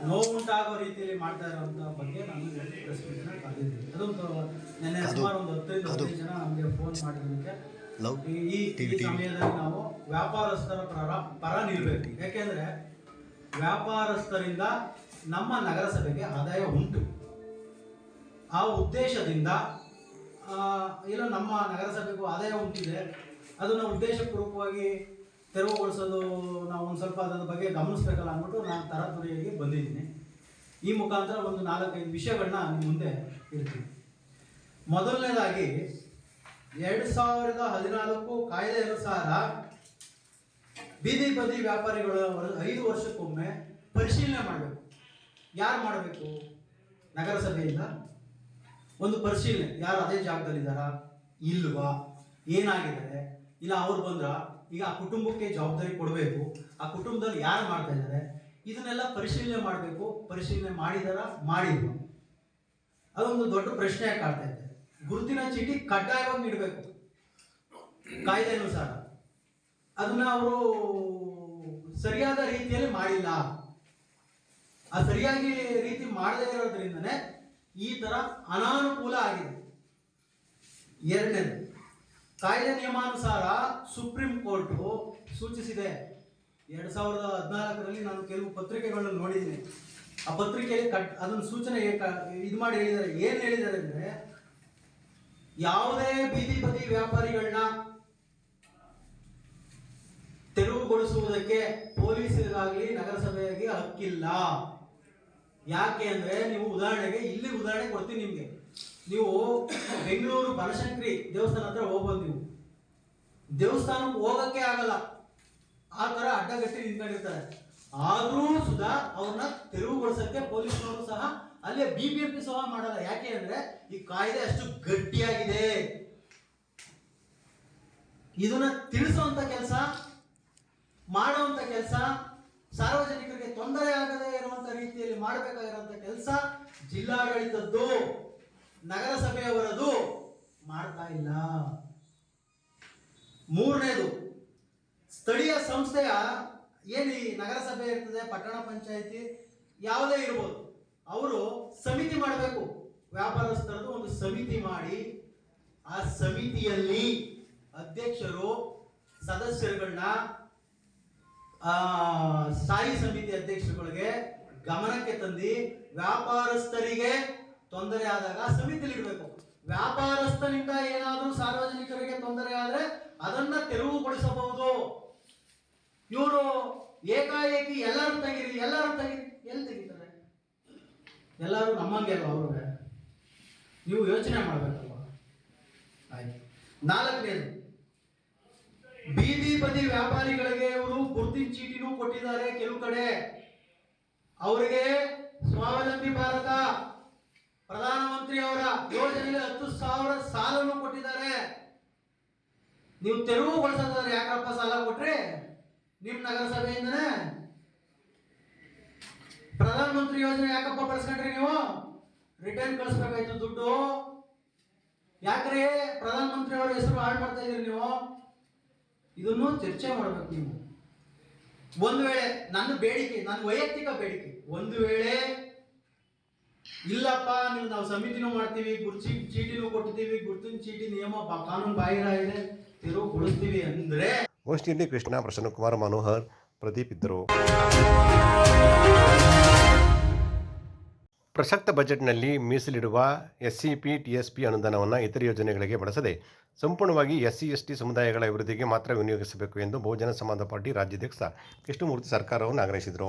ನೋವುಂಟಾಗೋ ರೀತಿಯಲ್ಲಿ ಮಾಡ್ತಾ ಇರೋಂಥ ಬಗ್ಗೆ ನಾನು ಪ್ರೆಸ್ ಮೀಟ್ನ ಕರೆದಿದ್ದೆ ಅದೊಂದು ನೆನ್ನೆ ಸುಮಾರು ಒಂದು ಹತ್ತರಿಂದ ಹದಿನೈದು ಜನ ನಮಗೆ ಫೋನ್ ಮಾಡಿದ್ದಕ್ಕೆ ಈ- ಈ ಸಮಯದಲ್ಲಿ ನಾವು ವ್ಯಾಪಾರಸ್ಥರ ಪರ ಪರ ನಿಲ್ಬೇಕು. ಯಾಕೆಂದ್ರೆ ವ್ಯಾಪಾರಸ್ಥರಿಂದ ನಮ್ಮ ನಗರಸಭೆಗೆ ಆದಾಯ ಉಂಟು. ಆ ಉದ್ದೇಶದಿಂದ ಏನೋ ನಮ್ಮ ನಗರಸಭೆಗೂ ಆದಾಯ ಉಂಟಿದೆ. ಅದನ್ನು ಉದ್ದೇಶಪೂರ್ವಕವಾಗಿ ತೆರವುಗೊಳಿಸಲು ನಾವು ಒಂದು ಸ್ವಲ್ಪ ಅದರ ಬಗ್ಗೆ ಗಮನಿಸ್ಬೇಕಲ್ಲ ಅಂದ್ಬಿಟ್ಟು ನಾನು ತರಾತುರಿಯಾಗಿ ಬಂದಿದ್ದೀನಿ. ಈ ಮುಖಾಂತರ ಒಂದು ನಾಲ್ಕೈದು ವಿಷಯಗಳನ್ನ ನಿಮ್ಮ ಮುಂದೆ ಇರ್ತೀನಿ ಮೊದಲನೇದಾಗಿ ಎರಡು ಸಾವಿರದ ಹದಿನಾಲ್ಕು ಕಾಯ್ದೆ ಅನುಸಾರ ಬೀದಿ ಬದಿ ವ್ಯಾಪಾರಿಗಳು ಐದು ವರ್ಷಕ್ಕೊಮ್ಮೆ ಪರಿಶೀಲನೆ ಮಾಡಬೇಕು. ಯಾರು ಮಾಡಬೇಕು? ನಗರಸಭೆಯಿಂದ ಒಂದು ಪರಿಶೀಲನೆ. ಯಾರು ಅದೇ ಜಾಗದಲ್ಲಿದ್ದಾರಾ? ಇಲ್ವಾ? ಏನಾಗಿದ್ದಾರೆ? ಇಲ್ಲ, ಅವ್ರು ಬಂದ್ರ ಈಗ ಆ ಕುಟುಂಬಕ್ಕೆ ಜವಾಬ್ದಾರಿ ಕೊಡಬೇಕು. ಆ ಕುಟುಂಬದಲ್ಲಿ ಯಾರು ಮಾಡ್ತಾ ಇದ್ದಾರೆ? ಇದನ್ನೆಲ್ಲ ಪರಿಶೀಲನೆ ಮಾಡಬೇಕು. ಪರಿಶೀಲನೆ ಮಾಡಿದಾರ? ಮಾಡಿಲ್ವಾ? ಅದೊಂದು ದೊಡ್ಡ ಪ್ರಶ್ನೆ ಕಾಡ್ತಾ ಇದೆ ಗುರುತಿನ ಚೀಟಿ ಕಡ್ಡಾಯವಾಗಿ ನೀಡಬೇಕು. ಕಾಯ್ದೆ ಅನುಸಾರ ಅದನ್ನ ಅವರು ಸರಿಯಾದ ರೀತಿಯಲ್ಲಿ ಮಾಡಿಲ್ಲ. ಆ ಸರಿಯಾಗಿ ರೀತಿ ಮಾಡದೇ ಇರೋದ್ರಿಂದನೇ ಈ ತರ ಅನಾನುಕೂಲ ಆಗಿದೆ. ಎರಡನೇದು, ಕಾಯ್ದೆ ನಿಯಮಾನುಸಾರ ಸುಪ್ರೀಂ ಕೋರ್ಟ್ ಸೂಚಿಸಿದೆ. ಎರಡ್ ಸಾವಿರದ ಹದಿನಾಲ್ಕರಲ್ಲಿ ನಾನು ಕೆಲವು ಪತ್ರಿಕೆಗಳನ್ನು ನೋಡಿದ್ದೀನಿ. ಆ ಪತ್ರಿಕೆಯಲ್ಲಿ ಕಟ್, ಅದನ್ನು ಸೂಚನೆ ಇದು ಮಾಡಿ ಹೇಳಿದ್ದಾರೆ. ಏನು ಹೇಳಿದ್ದಾರೆ ಅಂದ್ರೆ ಯಾವುದೇ ಬೀದಿ ಬದಿ ವ್ಯಾಪಾರಿಗಳನ್ನ ತೆರವುಗೊಳಿಸುವುದಕ್ಕೆ ಪೊಲೀಸರಿಗಾಗಲಿ ನಗರಸಭೆಗೆ ಹಕ್ಕಿಲ್ಲ. ಯಾಕೆ ಅಂದ್ರೆ ನೀವು ಉದಾಹರಣೆಗೆ ಇಲ್ಲಿ ಉದಾಹರಣೆ ಕೊಡ್ತೀನಿ ನಿಮ್ಗೆ. ನೀವು ಬೆಂಗಳೂರು ಬನಶಂಕರಿ ದೇವಸ್ಥಾನ ಹತ್ರ ಹೋಗ್ಬೋದು ನೀವು. ದೇವಸ್ಥಾನಕ್ಕೆ ಹೋಗಕ್ಕೆ ಆಗಲ್ಲ. ಆ ತರ ಅಡ್ಡಗಟ್ಟಿ ನಿಂತ್ಕೊಂಡಿರ್ತಾರೆ. ಆದ್ರೂ ಸುಧಾ ಅವ್ರನ್ನ ತೆರವುಗೊಳಿಸಕ್ಕೆ ಪೊಲೀಸರು ಸಹ ಅಲ್ಲೇ ಬಿ ಬಿ ಎಂ ಪಿ ಸಹ ಮಾಡಲ್ಲ. ಯಾಕೆ ಅಂದ್ರೆ ಈ ಕಾಯ್ದೆ ಅಷ್ಟು ಗಟ್ಟಿಯಾಗಿದೆ. ಇದನ್ನ ತಿಳಿಸುವಂತ ಕೆಲಸ, ಮಾಡುವಂತ ಕೆಲಸ, ಸಾರ್ವಜನಿಕರಿಗೆ ತೊಂದರೆ ಆಗದೇ ಇರುವಂತ ರೀತಿಯಲ್ಲಿ ಮಾಡಬೇಕಾಗಿರುವಂತ ಕೆಲಸ ಜಿಲ್ಲಾಡಳಿತದ್ದು. ನಗರಸಭೆಯವರದು ಮಾಡ್ತಾ ಇಲ್ಲ. ಮೂರನೇದು, ಸ್ಥಳೀಯ ಸಂಸ್ಥೆಯ ಏನು ಈ ನಗರಸಭೆ ಇರ್ತದೆ, ಪಟ್ಟಣ ಪಂಚಾಯಿತಿ, ಯಾವುದೇ ಇರ್ಬೋದು. ಅವರು ಸಮಿತಿ ಮಾಡಬೇಕು. ವ್ಯಾಪಾರಸ್ಥರದ್ದು ಒಂದು ಸಮಿತಿ ಮಾಡಿ, ಆ ಸಮಿತಿಯಲ್ಲಿ ಅಧ್ಯಕ್ಷರು ಸದಸ್ಯರುಗಳನ್ನ ಸ್ಥಾಯಿ ಸಮಿತಿ ಅಧ್ಯಕ್ಷರುಗಳಿಗೆ ಗಮನಕ್ಕೆ ತಂದು ವ್ಯಾಪಾರಸ್ಥರಿಗೆ ತೊಂದರೆ ಆದಾಗ ಸಮಿತಿಲಿ ಇಡಬೇಕು. ವ್ಯಾಪಾರಸ್ಥನಿಂದ ಏನಾದರೂ ಸಾರ್ವಜನಿಕರಿಗೆ ತೊಂದರೆ ಆದರೆ ಅದನ್ನ ತೆರವುಗೊಳಿಸಬಹುದು. ಇವರು ಏಕಾಏಕಿ ಎಲ್ಲರೂ ತೆಗೀರಿ ಎಲ್ಲರೂ ತೆಗೀರಿ, ಎಲ್ಲಿ ತೆಗಿತಾರೆ? ಎಲ್ಲರೂ ನಮ್ಮಂಗೆ ಅಲ್ವಾ ಅವ್ರಿಗೆ ನೀವು ಯೋಚನೆ ಮಾಡ್ಬೇಕಲ್ವ? ಆಯ್ತು. ನಾಲ್ಕನೇದು, ಬೀದಿ ಬದಿ ವ್ಯಾಪಾರಿಗಳಿಗೆ ಇವರು ಗುರ್ತಿನ ಚೀಟಿನೂ ಕೊಟ್ಟಿದ್ದಾರೆ ಕೆಲವು ಕಡೆ. ಅವರಿಗೆ ಸ್ವಾವಲಂಬಿ ಭಾರತ, ಪ್ರಧಾನಮಂತ್ರಿ ಅವರ ಯೋಜನೆಯಲ್ಲಿ ಹತ್ತು ಸಾವಿರ ಸಾಲನ್ನು ಕೊಟ್ಟಿದ್ದಾರೆ. ನೀವು ತೆರವುಗೊಳಿಸೋದಾದ್ರೆ ಯಾಕಪ್ಪ ಸಾಲ ಕೊಟ್ರಿ? ನಿಮ್ಮ ನಗರಸಭೆಯಿಂದನೇ. ಪ್ರಧಾನಮಂತ್ರಿ ಯೋಜನೆ ಯಾಕಪ್ಪ ಬಳಸ್ಕೊಂಡ್ರಿ ನೀವು? ರಿಟರ್ನ್ ಕಳಿಸ್ಬೇಕಾಯ್ತು ದುಡ್ಡು. ಯಾಕ್ರಿ? ಪ್ರಧಾನಮಂತ್ರಿ ಅವರ ಹೆಸರು ಹಾಳು ಮಾಡ್ತಾ ಇದೀರಿ ನೀವು? ಇದನ್ನು ಚರ್ಚೆ ಮಾಡ್ಬೇಕು ನೀವು. ಒಂದು ವೇಳೆ ನನ್ನ ಬೇಡಿಕೆ, ನನ್ನ ವೈಯಕ್ತಿಕ ಬೇಡಿಕೆ, ಒಂದು ವೇಳೆ ಇಲ್ಲಪ್ಪ, ನೀವು ನಾವು ಸಮಿತಿನೂ ಮಾಡ್ತೀವಿ ಗುರ್ಚಿ ಚೀಟಿನೂ ಕೊಟ್ಟಿದ್ದೀವಿ ಗುರ್ತಿನ ಚೀಟಿ ನಿಯಮ ಕಾನೂನು ಬಾಹಿರ ಇದೆ ತೆರವುಗೊಳಿಸ್ತೀವಿ ಅಂದ್ರೆ ಗೋಷ್ಠಿಯಲ್ಲಿ ಪ್ರಸನ್ನ ಕುಮಾರ್ ಮನೋಹರ್ ಪ್ರದೀಪ್ ಇದ್ದರು. ಪ್ರಸಕ್ತ ಬಜೆಟ್ನಲ್ಲಿ ಮೀಸಲಿಡುವ S C P T S P ಅನುದಾನವನ್ನು ಇತರ ಯೋಜನೆಗಳಿಗೆ ಬಳಸದೆ ಸಂಪೂರ್ಣವಾಗಿ ಎಸ್ ಸಿ ಎಸ್ ಟಿ ಸಮುದಾಯಗಳ ಅಭಿವೃದ್ಧಿಗೆ ಮಾತ್ರ ವಿನಿಯೋಗಿಸಬೇಕು ಎಂದು ಬಹುಜನ ಸಮಾಜ ಪಾರ್ಟಿ ರಾಜ್ಯಾಧ್ಯಕ್ಷ ಕೃಷ್ಣಮೂರ್ತಿ ಸರ್ಕಾರವನ್ನು ಆಗ್ರಹಿಸಿದರು.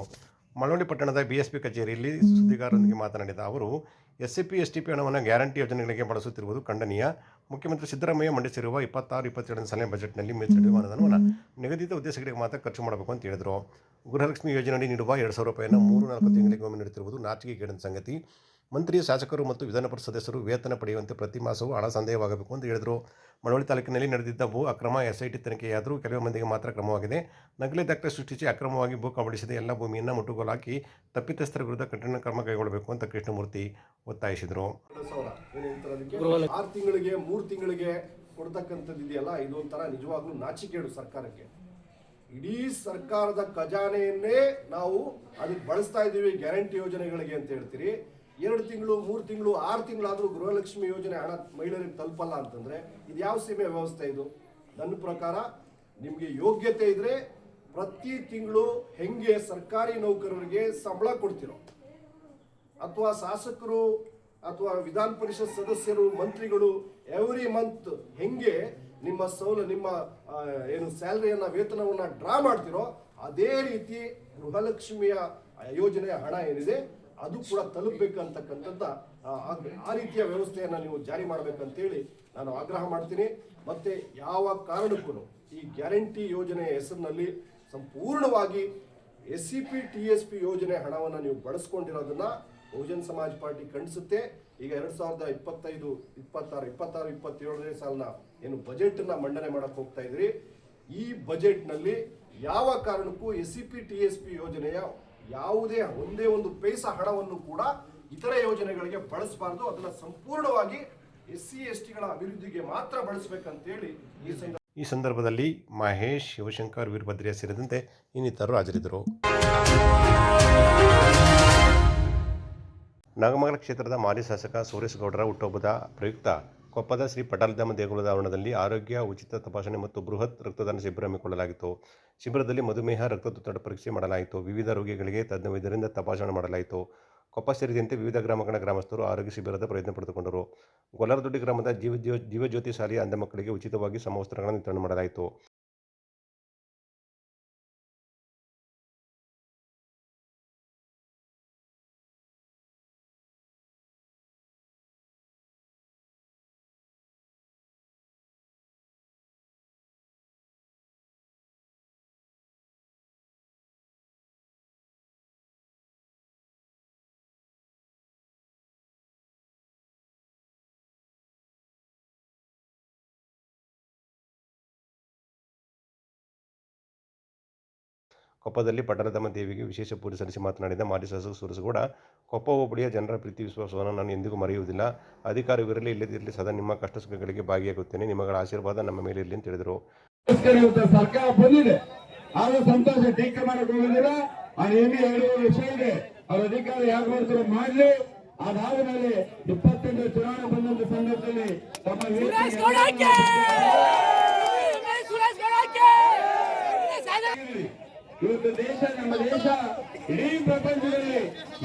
ಮಳವಳ್ಳಿ ಪಟ್ಟಣದ ಬಿಎಸ್ಪಿ ಕಚೇರಿಯಲ್ಲಿ ಸುದ್ದಿಗಾರರೊಂದಿಗೆ ಮಾತನಾಡಿದ ಅವರು S C P S T P ಹಣವನ್ನು ಗ್ಯಾರಂಟಿ ಯೋಜನೆಗಳಿಗೆ ಬಳಸುತ್ತಿರುವುದು ಖಂಡನೀಯ. ಮುಖ್ಯಮಂತ್ರಿ ಸಿದ್ದರಾಮಯ್ಯ ಮಂಡಿಸಿರುವ ಇಪ್ಪತ್ತಾರು ಇಪ್ಪತ್ತೆರಡನೇ ಸಾಲಿನ ಬಜೆಟ್ನಲ್ಲಿ ಮೀಸಲಿಡುವ ಅನುದಾನವನ್ನು ನಿಗದಿತ ಉದ್ದೇಶಗಳಿಗೆ ಮಾತ್ರ ಖರ್ಚು ಮಾಡಬೇಕು ಅಂತ ಹೇಳಿದರು. ಗೃಹಲಕ್ಷ್ಮಿ ಯೋಜನೆಯಡಿ ನೀಡುವ ಎರಡು ಸಾವಿರ ರೂಪಾಯಿಯನ್ನು ಮೂರು ನಾಲ್ಕು ತಿಂಗಳಿಗೆ ಒಮ್ಮೆ ನೀಡುತ್ತಿರುವುದು ನಾಚಿಕೆಗೇಡಿನ ಸಂಗತಿ. ಮಂತ್ರಿ ಶಾಸಕರು ಮತ್ತು ವಿಧಾನ ಪರಿಷತ್ ಸದಸ್ಯರು ವೇತನ ಪಡೆಯುವಂತೆ ಪ್ರತಿ ಮಾಸವೂ ಹಣ ಸಂದೇಹವಾಗಬೇಕು ಎಂದು ಹೇಳಿದರು. ಮಳವಳ್ಳಿ ತಾಲೂಕಿನಲ್ಲಿ ನಡೆದಿದ್ದ ಭೂ ಅಕ್ರಮ ಎಸ್ಐಟಿ ತನಿಖೆಯಾದರೂ ಕೆಲವು ಮಂದಿಗೆ ಮಾತ್ರ ಕ್ರಮವಾಗಿದೆ. ನಕಲಿ ದಾಖಲೆ ಸೃಷ್ಟಿಸಿ ಅಕ್ರಮವಾಗಿ ಭೂ ಕಬಳಿಸಿದ ಎಲ್ಲ ಭೂಮಿಯನ್ನು ಮುಟ್ಟುಗೋಲು ಹಾಕಿ ತಪ್ಪಿತಸ್ಥರ ವಿರುದ್ಧ ಕಠಿಣ ಕ್ರಮ ಕೈಗೊಳ್ಳಬೇಕು ಅಂತ ಕೃಷ್ಣಮೂರ್ತಿ ಒತ್ತಾಯಿಸಿದರು. ಆರು ತಿಂಗಳಿಗೆ, ಮೂರು ತಿಂಗಳಿಗೆ ಕೊಡ್ತಕ್ಕಂಥದ್ದು ಇದೆಯಲ್ಲ, ಇದು ಒಂಥರ ನಿಜವಾಗ್ಲೂ ನಾಚಿಕೇಡು ಸರ್ಕಾರಕ್ಕೆ. ಇಡೀ ಸರ್ಕಾರದ ಖಜಾನೆಯನ್ನೇ ನಾವು ಅದಕ್ಕೆ ಬಳಸ್ತಾ ಇದ್ದೀವಿ, ಗ್ಯಾರಂಟಿ ಯೋಜನೆಗಳಿಗೆ ಅಂತ ಹೇಳ್ತೀರಿ. ಎರಡು ತಿಂಗಳು, ಮೂರು ತಿಂಗಳು, ಆರು ತಿಂಗಳಾದರೂ ಗೃಹಲಕ್ಷ್ಮಿ ಯೋಜನೆ ಹಣ ಮಹಿಳೆಯರಿಗೆ ತಲುಪಲ್ಲ ಅಂತಂದರೆ ಇದು ಯಾವ ಸೀಮೆ ವ್ಯವಸ್ಥೆ ಇದು? ನನ್ನ ಪ್ರಕಾರ ನಿಮಗೆ ಯೋಗ್ಯತೆ ಇದ್ರೆ ಪ್ರತಿ ತಿಂಗಳು ಹೆಂಗೆ ಸರ್ಕಾರಿ ನೌಕರರಿಗೆ ಸಂಬಳ ಕೊಡ್ತಿರೋ? ಅಥವಾ ಶಾಸಕರು ಅಥವಾ ವಿಧಾನ ಪರಿಷತ್ ಸದಸ್ಯರು, ಮಂತ್ರಿಗಳು ಎವ್ರಿ ಮಂತ್ ಹೆಂಗೆ ನಿಮ್ಮ ಸೌಲ, ನಿಮ್ಮ ಏನು ಸ್ಯಾಲರಿಯನ್ನ, ವೇತನವನ್ನ ಡ್ರಾ ಮಾಡ್ತಿರೋ, ಅದೇ ರೀತಿ ಗೃಹಲಕ್ಷ್ಮಿಯ ಯೋಜನೆಯ ಹಣ ಏನಿದೆ ಅದು ಕೂಡ ತಲುಪಬೇಕಂತಕ್ಕಂಥದ್ದು ಆ, ರೀತಿಯ ವ್ಯವಸ್ಥೆಯನ್ನು ನೀವು ಜಾರಿ ಮಾಡಬೇಕಂತೇಳಿ ನಾನು ಆಗ್ರಹ ಮಾಡ್ತೀನಿ. ಮತ್ತೆ ಯಾವ ಕಾರಣಕ್ಕೂ ಈ ಗ್ಯಾರಂಟಿ ಯೋಜನೆಯ ಹೆಸರಿನಲ್ಲಿ ಸಂಪೂರ್ಣವಾಗಿ S C P T S P ಯೋಜನೆ ಹಣವನ್ನು ನೀವು ಬಳಸ್ಕೊಂಡಿರೋದನ್ನ ಬಹುಜನ್ ಸಮಾಜ್ ಪಾರ್ಟಿ ಖಂಡಿಸುತ್ತೆ. ಈಗ ಎರಡು ಸಾವಿರದ ಇಪ್ಪತ್ತೈದು ಇಪ್ಪತ್ತಾರು ಇಪ್ಪತ್ತಾರು ಇಪ್ಪತ್ತೇಳನೇ ಸಾಲಿನ ಏನು ಬಜೆಟ್ ಅನ್ನ ಮಂಡನೆ ಮಾಡಕ್ ಹೋಗ್ತಾ ಇದ್ರಿ. ಈ ಬಜೆಟ್ನಲ್ಲಿ ಯಾವ ಕಾರಣಕ್ಕೂ S C P T S P ಯೋಜನೆಯ ಯಾವುದೇ ಒಂದೇ ಒಂದು ಪೈಸ ಹಣವನ್ನು ಕೂಡ ಇತರ ಯೋಜನೆಗಳಿಗೆ ಬಳಸಬಾರದು. ಅದನ್ನ ಸಂಪೂರ್ಣವಾಗಿ ಎಸ್ ಸಿ ಎಸ್ ಟಿಗಳ ಅಭಿವೃದ್ಧಿಗೆ ಮಾತ್ರ ಬಳಸಬೇಕಂತೇಳಿ ಈ ಸಂದರ್ಭ ಈ ಸಂದರ್ಭದಲ್ಲಿ ಮಹೇಶ್, ಶಿವಶಂಕರ್, ವೀರಭದ್ರಿಯ ಸೇರಿದಂತೆ ಇನ್ನಿತರರು ಹಾಜರಿದ್ದರು. ನಾಗಮಂಗಲ ಕ್ಷೇತ್ರದ ಮಾಜಿ ಶಾಸಕ ಸುರೇಶ್ ಗೌಡರ ಹುಟ್ಟುಹಬ್ಬದ ಪ್ರಯುಕ್ತ ಕೊಪ್ಪದ ಶ್ರೀ ಪಟಾಲಧಾಮ ದೇಗುಲದ ಆವರಣದಲ್ಲಿ ಆರೋಗ್ಯ, ಉಚಿತ ತಪಾಸಣೆ ಮತ್ತು ಬೃಹತ್ ರಕ್ತದಾನ ಶಿಬಿರ ಹಮ್ಮಿಕೊಳ್ಳಲಾಗಿತ್ತು. ಶಿಬಿರದಲ್ಲಿ ಮಧುಮೇಹ, ರಕ್ತದೊತ್ತಡ ಪರೀಕ್ಷೆ ಮಾಡಲಾಯಿತು. ವಿವಿಧ ರೋಗಿಗಳಿಗೆ ತಜ್ಞ ವೈದ್ಯರಿಂದ ತಪಾಸಣೆ ಮಾಡಲಾಯಿತು. ಕೊಪ್ಪ ಸೇರಿದಂತೆ ವಿವಿಧ ಗ್ರಾಮಗಳ ಗ್ರಾಮಸ್ಥರು ಆರೋಗ್ಯ ಶಿಬಿರದ ಪ್ರಯತ್ನ ಪಡೆದುಕೊಂಡರು. ಗೊಲ್ಲರದೊಡ್ಡಿ ಗ್ರಾಮದ ಜೀವ ಜೀವಜ್ಯೋತಿ ಶಾಲೆಯ ಅಂಧ ಮಕ್ಕಳಿಗೆ ಉಚಿತವಾಗಿ ಸಮವಸ್ತ್ರಗಳನ್ನು ವಿತರಣೆ ಮಾಡಲಾಯಿತು. ಕೊಪ್ಪದಲ್ಲಿ ಪಟ್ಟಣದಮ್ಮ ದೇವಿಗೆ ವಿಶೇಷ ಪೂಜೆ ಸಲ್ಲಿಸಿ ಮಾತನಾಡಿದ ಮಾಜಿ ಶಾಸಕ ಸುರಸಗೌಡ ಕೊಪ್ಪ ಹೋಬಳಿಯ ಜನರ ಪ್ರೀತಿ ವಿಶ್ವಾಸವನ್ನು ನಾನು ಎಂದಿಗೂ ಮರೆಯುವುದಿಲ್ಲ. ಅಧಿಕಾರವಿರಲಿ ಇಲ್ಲದಿರಲಿ ಸದಾ ನಿಮ್ಮ ಕಷ್ಟ ಸುಖಗಳಿಗೆ ಭಾಗಿಯಾಗುತ್ತೇನೆ. ನಿಮ್ಮಗಳ ಆಶೀರ್ವಾದ ನಮ್ಮ ಮೇಲೆ ಇರಲಿ ಅಂತ ಹೇಳಿದರು. ಸರ್ಕಾರ ಬಂದಿದೆ. ಆದ್ರೂ ಸಂತೋಷ ಟೀಕೆ ಮಾಡಕ್ ಹೋಗೋದಿಲ್ಲ. ಅವ್ನು ಏನು ಎರಡೂವರೆ ವರ್ಷ ಇದೆ. ಅವ್ರ ಅಧಿಕಾರ ಯಾರು ಮಾಡ್ತಾರೋ ಮಾಡ್ಲಿ. ಅದಾದ್ಮೇಲೆ ಇಪ್ಪತ್ತೆಂಟು ಚುನಾವಣೆ ಬಂದಂತ ಸಂದರ್ಭದಲ್ಲಿ ತಮ್ಮ ವೇದಿಕೆಗೆ ಇರ್ಲಿ. ಇವತ್ತು ದೇಶ, ನಮ್ಮ ದೇಶ ಇಡೀ ಪ್ರಪಂಚದಲ್ಲಿ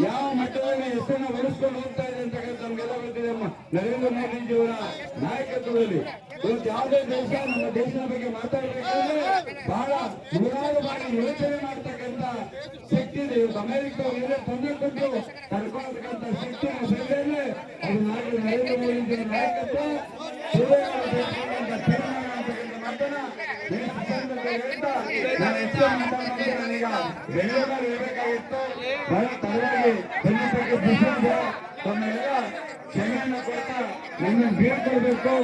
ಯಾವ ಮಟ್ಟದಲ್ಲಿ ಹೆಸರನ್ನ ಉಳಿಸ್ಕೊಂಡು ಹೋಗ್ತಾ ಇದೆ ಅಂತಕ್ಕಂಥ ನಮ್ಗೆಲ್ಲ ಗೊತ್ತಿದೆ. ನರೇಂದ್ರ ಮೋದಿಜಿಯವರ ನಾಯಕತ್ವದಲ್ಲಿ ಇವತ್ತು ಯಾವುದೇ ದೇಶ ನಮ್ಮ ದೇಶದ ಬಗ್ಗೆ ಮಾತಾಡಬೇಕಾದ್ರೆ ಬಹಳ ನೂರಾರು ಬಾರಿ ಯೋಚನೆ ಮಾಡ್ತಕ್ಕಂಥ ಶಕ್ತಿ ಇದೆ. ಇವತ್ತು ಅಮೆರಿಕ ತೊಂದರೆ ಕೊಟ್ಟು ಕರ್ಕೊಳ್ಳತಕ್ಕಂಥ ಶಕ್ತಿ ಕೈಯಲ್ಲೇ ಅದು ನಾಯಕ ನರೇಂದ್ರ ಮೋದಿಜಿಯವರ ನಾಯಕತ್ವ ಸೂರ್ಯ ಅಂತಕ್ಕಂಥ ಮಾತನ್ನ ಹೇಳ್ತಾ ನಾನು ಹೆಚ್ಚು ಮಾತಾಡೋದು ನಾನೀಗ ಬೆಂಗಳೂರಲ್ಲಿ ಬಹಳ ತಡವಾಗಿ ಬೀಳ್ಕೊಳ್ಬೇಕು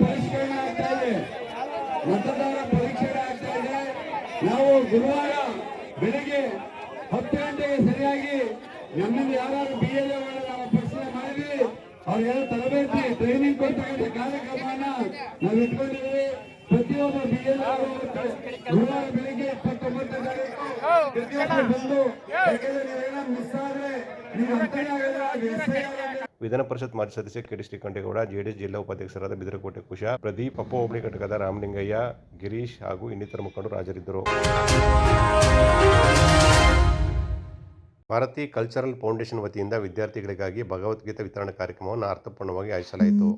ಪರಿಷ್ಕರಣೆ ಆಗ್ತಾ ಇದೆ ಮತದಾರ ಪರೀಕ್ಷೆ ಆಗ್ತಾ ಇದೆ. ನಾವು ಗುರುವಾರ ಬೆಳಿಗ್ಗೆ ಹತ್ತು ಗಂಟೆಗೆ ಸರಿಯಾಗಿ ನಮ್ಮಿಂದ ಯಾರು ಬಿ ಎಲ್ ನಾವು ಪರಿಶೀಲನೆ ಮಾಡಿದ್ವಿ. ಅವ್ರಿಗೆಲ್ಲ ತರಬೇತಿ ಟ್ರೈನಿಂಗ್ ಕೊಡ್ತಕ್ಕಂಥ ಕಾರ್ಯಕ್ರಮವನ್ನ ನಾವು ಇಟ್ಕೊಂಡಿದ್ದೀವಿ. ಪ್ರತಿಯೊಬ್ಬ ಬೆಳಿಗ್ಗೆ ಇಪ್ಪತ್ತೊಂಬತ್ತು ಪ್ರತಿಯೊಬ್ಬರು ಬಂದು ವಿಧಾನ ಪರಿಷತ್ ಮಾಜಿ ಸದಸ್ಯ ಕೆಡಿ ಶ್ರೀಕಂಠೇಗೌಡ ಜೆಡಿಎಸ್ ಜಿಲ್ಲಾ ಉಪಾಧ್ಯಕ್ಷರಾದ ಬಿದರಕೋಟೆ ಕುಶ, ಪ್ರದೀಪ್ ಅಪ್ಪ ಹೋಬಳಿ ಘಟಕದ ರಾಮಲಿಂಗಯ್ಯ, ಗಿರೀಶ್ ಹಾಗೂ ಇನ್ನಿತರ ಮುಖಂಡರು ಹಾಜರಿದ್ದರು. ಭಾರತಿ ಕಲ್ಚರಲ್ ಫೌಂಡೇಶನ್ ವತಿಯಿಂದ ವಿದ್ಯಾರ್ಥಿಗಳಿಗಾಗಿ ಭಗವದ್ಗೀತೆ ವಿತರಣಾ ಕಾರ್ಯಕ್ರಮವನ್ನು ಅರ್ಥಪೂರ್ಣವಾಗಿ ಆಯೋಜಿಸಲಾಯಿತು.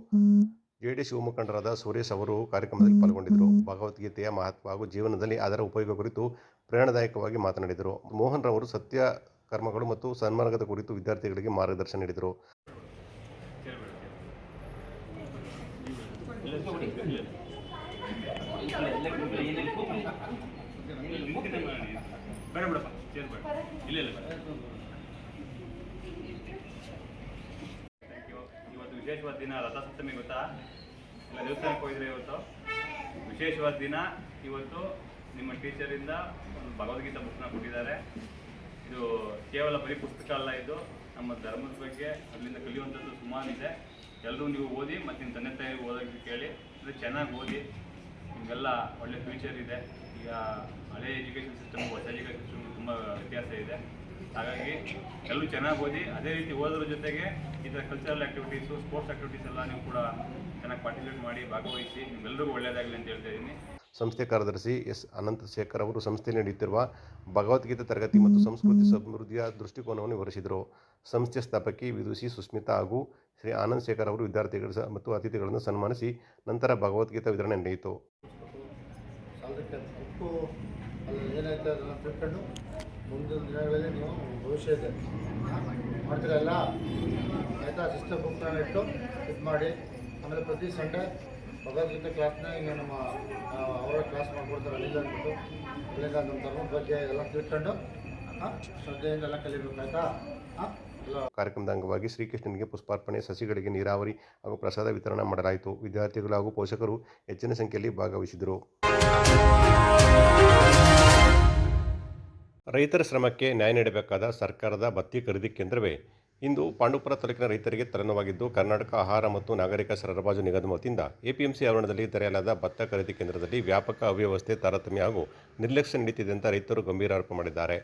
ಜೆಡಿಎಸ್ ಶಿವಮುಖಂಡರಾದ ಸುರೇಶ್ ಅವರು ಕಾರ್ಯಕ್ರಮದಲ್ಲಿ ಪಾಲ್ಗೊಂಡಿದ್ದರು. ಭಗವದ್ಗೀತೆಯ ಮಹತ್ವ ಹಾಗೂ ಜೀವನದಲ್ಲಿ ಅದರ ಉಪಯೋಗ ಕುರಿತು ಪ್ರೇರಣಾದಾಯಕವಾಗಿ ಮಾತನಾಡಿದರು. ಮೋಹನ್ ರವರು ಸತ್ಯ ಕರ್ಮಗಳು ಮತ್ತು ಸನ್ಮಾರ್ಗದ ಕುರಿತು ವಿದ್ಯಾರ್ಥಿಗಳಿಗೆ ಮಾರ್ಗದರ್ಶನ ನೀಡಿದರು. ಇವತ್ತು ವಿಶೇಷವಾದ ದಿನ ರಥಸಪ್ತಮಿ ಗೊತ್ತಾ? ದೇವಸ್ಥಾನಕ್ಕೆ ಹೋಗಿದ್ರೆ ಇವತ್ತು? ವಿಶೇಷವಾದ ದಿನ. ಇವತ್ತು ನಿಮ್ಮ ಟೀಚರಿಂದ ಒಂದು ಭಗವದ್ಗೀತಾ ಬುಕ್ನ ಕೊಟ್ಟಿದ್ದಾರೆ. ಇದು ಕೇವಲ ಬರೀ ಪುಸ್ತಕ ಅಲ್ಲ, ಇದು ನಮ್ಮ ಧರ್ಮದ ಬಗ್ಗೆ ಅಲ್ಲಿಂದ ಕಲಿಯುವಂಥದ್ದು ಸುಮಾರಿದೆ ಎಲ್ಲರೂ ನೀವು ಓದಿ ಮತ್ತು ನಿಮ್ಮ ತಂದೆ ತಾಯಿ ಓದೋಕ್ಕೆ ಕೇಳಿ. ಇದು ಚೆನ್ನಾಗಿ ಓದಿ. ನಿಮಗೆಲ್ಲ ಒಳ್ಳೆ ಫ್ಯೂಚರ್ ಇದೆ. ಈಗ ಹಳೆ ಎಜುಕೇಷನ್ ಸಿಸ್ಟಮ್ ಹೊಸ ಎಜುಕೇಷನ್ ಸಿಸ್ಟಮ್ ತುಂಬ ವ್ಯತ್ಯಾಸ ಇದೆ. ಹಾಗಾಗಿ ಎಲ್ಲರೂ ಚೆನ್ನಾಗಿ ಓದಿ. ಅದೇ ರೀತಿ ಓದೋದ್ರ ಜೊತೆಗೆ ಈ ಥರ ಕಲ್ಚರಲ್ ಆ್ಯಕ್ಟಿವಿಟೀಸು ಸ್ಪೋರ್ಟ್ಸ್ ಆ್ಯಕ್ಟಿವಿಟೀಸ್ ಎಲ್ಲ ನೀವು ಕೂಡ ಚೆನ್ನಾಗಿ ಪಾರ್ಟಿಸಿಪೇಟ್ ಮಾಡಿ ಭಾಗವಹಿಸಿ ನಿಮ್ಮೆಲ್ಲರಿಗೂ ಒಳ್ಳೆಯದಾಗಲಿ ಅಂತ ಹೇಳ್ತಾ ಇದ್ದೀನಿ. ಸಂಸ್ಥೆ ಕಾರ್ಯದರ್ಶಿ ಎಸ್ ಅನಂತಶೇಖರ್ ಅವರು ಸಂಸ್ಥೆ ನಡೆಯುತ್ತಿರುವ ಭಗವದ್ಗೀತೆ ತರಗತಿ ಮತ್ತು ಸಂಸ್ಕೃತಿ ಸಮೃದ್ಧಿಯ ದೃಷ್ಟಿಕೋನವನ್ನು ವಿವರಿಸಿದರು. ಸಂಸ್ಥೆ ಸ್ಥಾಪಕಿ ವಿದುಷಿ ಸುಸ್ಮಿತಾ ಹಾಗೂ ಶ್ರೀ ಆನಂದ್ ಶೇಖರ್ ಅವರು ವಿದ್ಯಾರ್ಥಿಗಳು ಮತ್ತು ಅತಿಥಿಗಳನ್ನು ಸನ್ಮಾನಿಸಿ ನಂತರ ಭಗವದ್ಗೀತಾ ವಿತರಣೆ ನಡೆಯಿತು. ಮುಂದಿನ ದಿನಗಳಲ್ಲಿ ನೀವು ಭವಿಷ್ಯ ಇದೆ ಮಾಡ್ತೀರಲ್ಲ? ಆಯಿತಾ? ಸಿಸ್ಟಮ್ ಬುಕ್ನ ಇಟ್ಟು ಇದು ಮಾಡಿ ಆಮೇಲೆ ಪ್ರತಿ ಸಂಡೇ ಭಗವದ್ಗೀತೆ ಕ್ಲಾಸ್ನ ಈಗ ನಮ್ಮ ಅವರ ಕ್ಲಾಸ್ ಮಾಡ್ಕೊಡ್ತಾರೆ ಅಲ್ಲಿಂದ ಅಂದ್ಬಿಟ್ಟು. ಅಲ್ಲಿಂದ ಧರ್ಮದ ಬಗ್ಗೆ ಎಲ್ಲ ತಿಳ್ಕೊಂಡು ಶ್ರದ್ಧೆಯಿಂದ ಎಲ್ಲ ಕಲಿಬೇಕಾಯ್ತಾ ಕಾರ್ಯಕ್ರಮದ ಅಂಗವಾಗಿ ಶ್ರೀಕೃಷ್ಣನಿಗೆ ಪುಷ್ಪಾರ್ಪಣೆ, ಸಸಿಗಳಿಗೆ ನೀರಾವರಿ ಹಾಗೂ ಪ್ರಸಾದ ವಿತರಣೆ ಮಾಡಲಾಯಿತು. ವಿದ್ಯಾರ್ಥಿಗಳು ಹಾಗೂ ಪೋಷಕರು ಹೆಚ್ಚಿನ ಸಂಖ್ಯೆಯಲ್ಲಿ ಭಾಗವಹಿಸಿದರು ರೈತರ ಶ್ರಮಕ್ಕೆ ನ್ಯಾಯ ನೀಡಬೇಕಾದ ಸರ್ಕಾರದ ಭತ್ತಿ ಖರೀದಿ ಕೇಂದ್ರವೇ? ಇಂದು ಪಾಂಡುಪುರ ತಾಲೂಕಿನ ರೈತರಿಗೆ ತರನವಾಗಿದ್ದು ಕರ್ನಾಟಕ ಆಹಾರ ಮತ್ತು ನಾಗರಿಕ ಸರಬರಾಜು ನಿಗಮ ವತಿಯಿಂದ ಎಪಿಎಂಸಿ ಆವರಣದಲ್ಲಿ ತೆರೆಯಲಾದ ಭತ್ತ ಖರೀದಿ ಕೇಂದ್ರದಲ್ಲಿ ವ್ಯಾಪಕ ಅವ್ಯವಸ್ಥೆ ತಾರತಮ್ಯ ಹಾಗೂ ನಿರ್ಲಕ್ಷ್ಯ ನೀಡುತ್ತಿದೆ ಅಂತ ರೈತರು ಗಂಭೀರ ಆರೋಪ ಮಾಡಿದ್ದಾರೆ.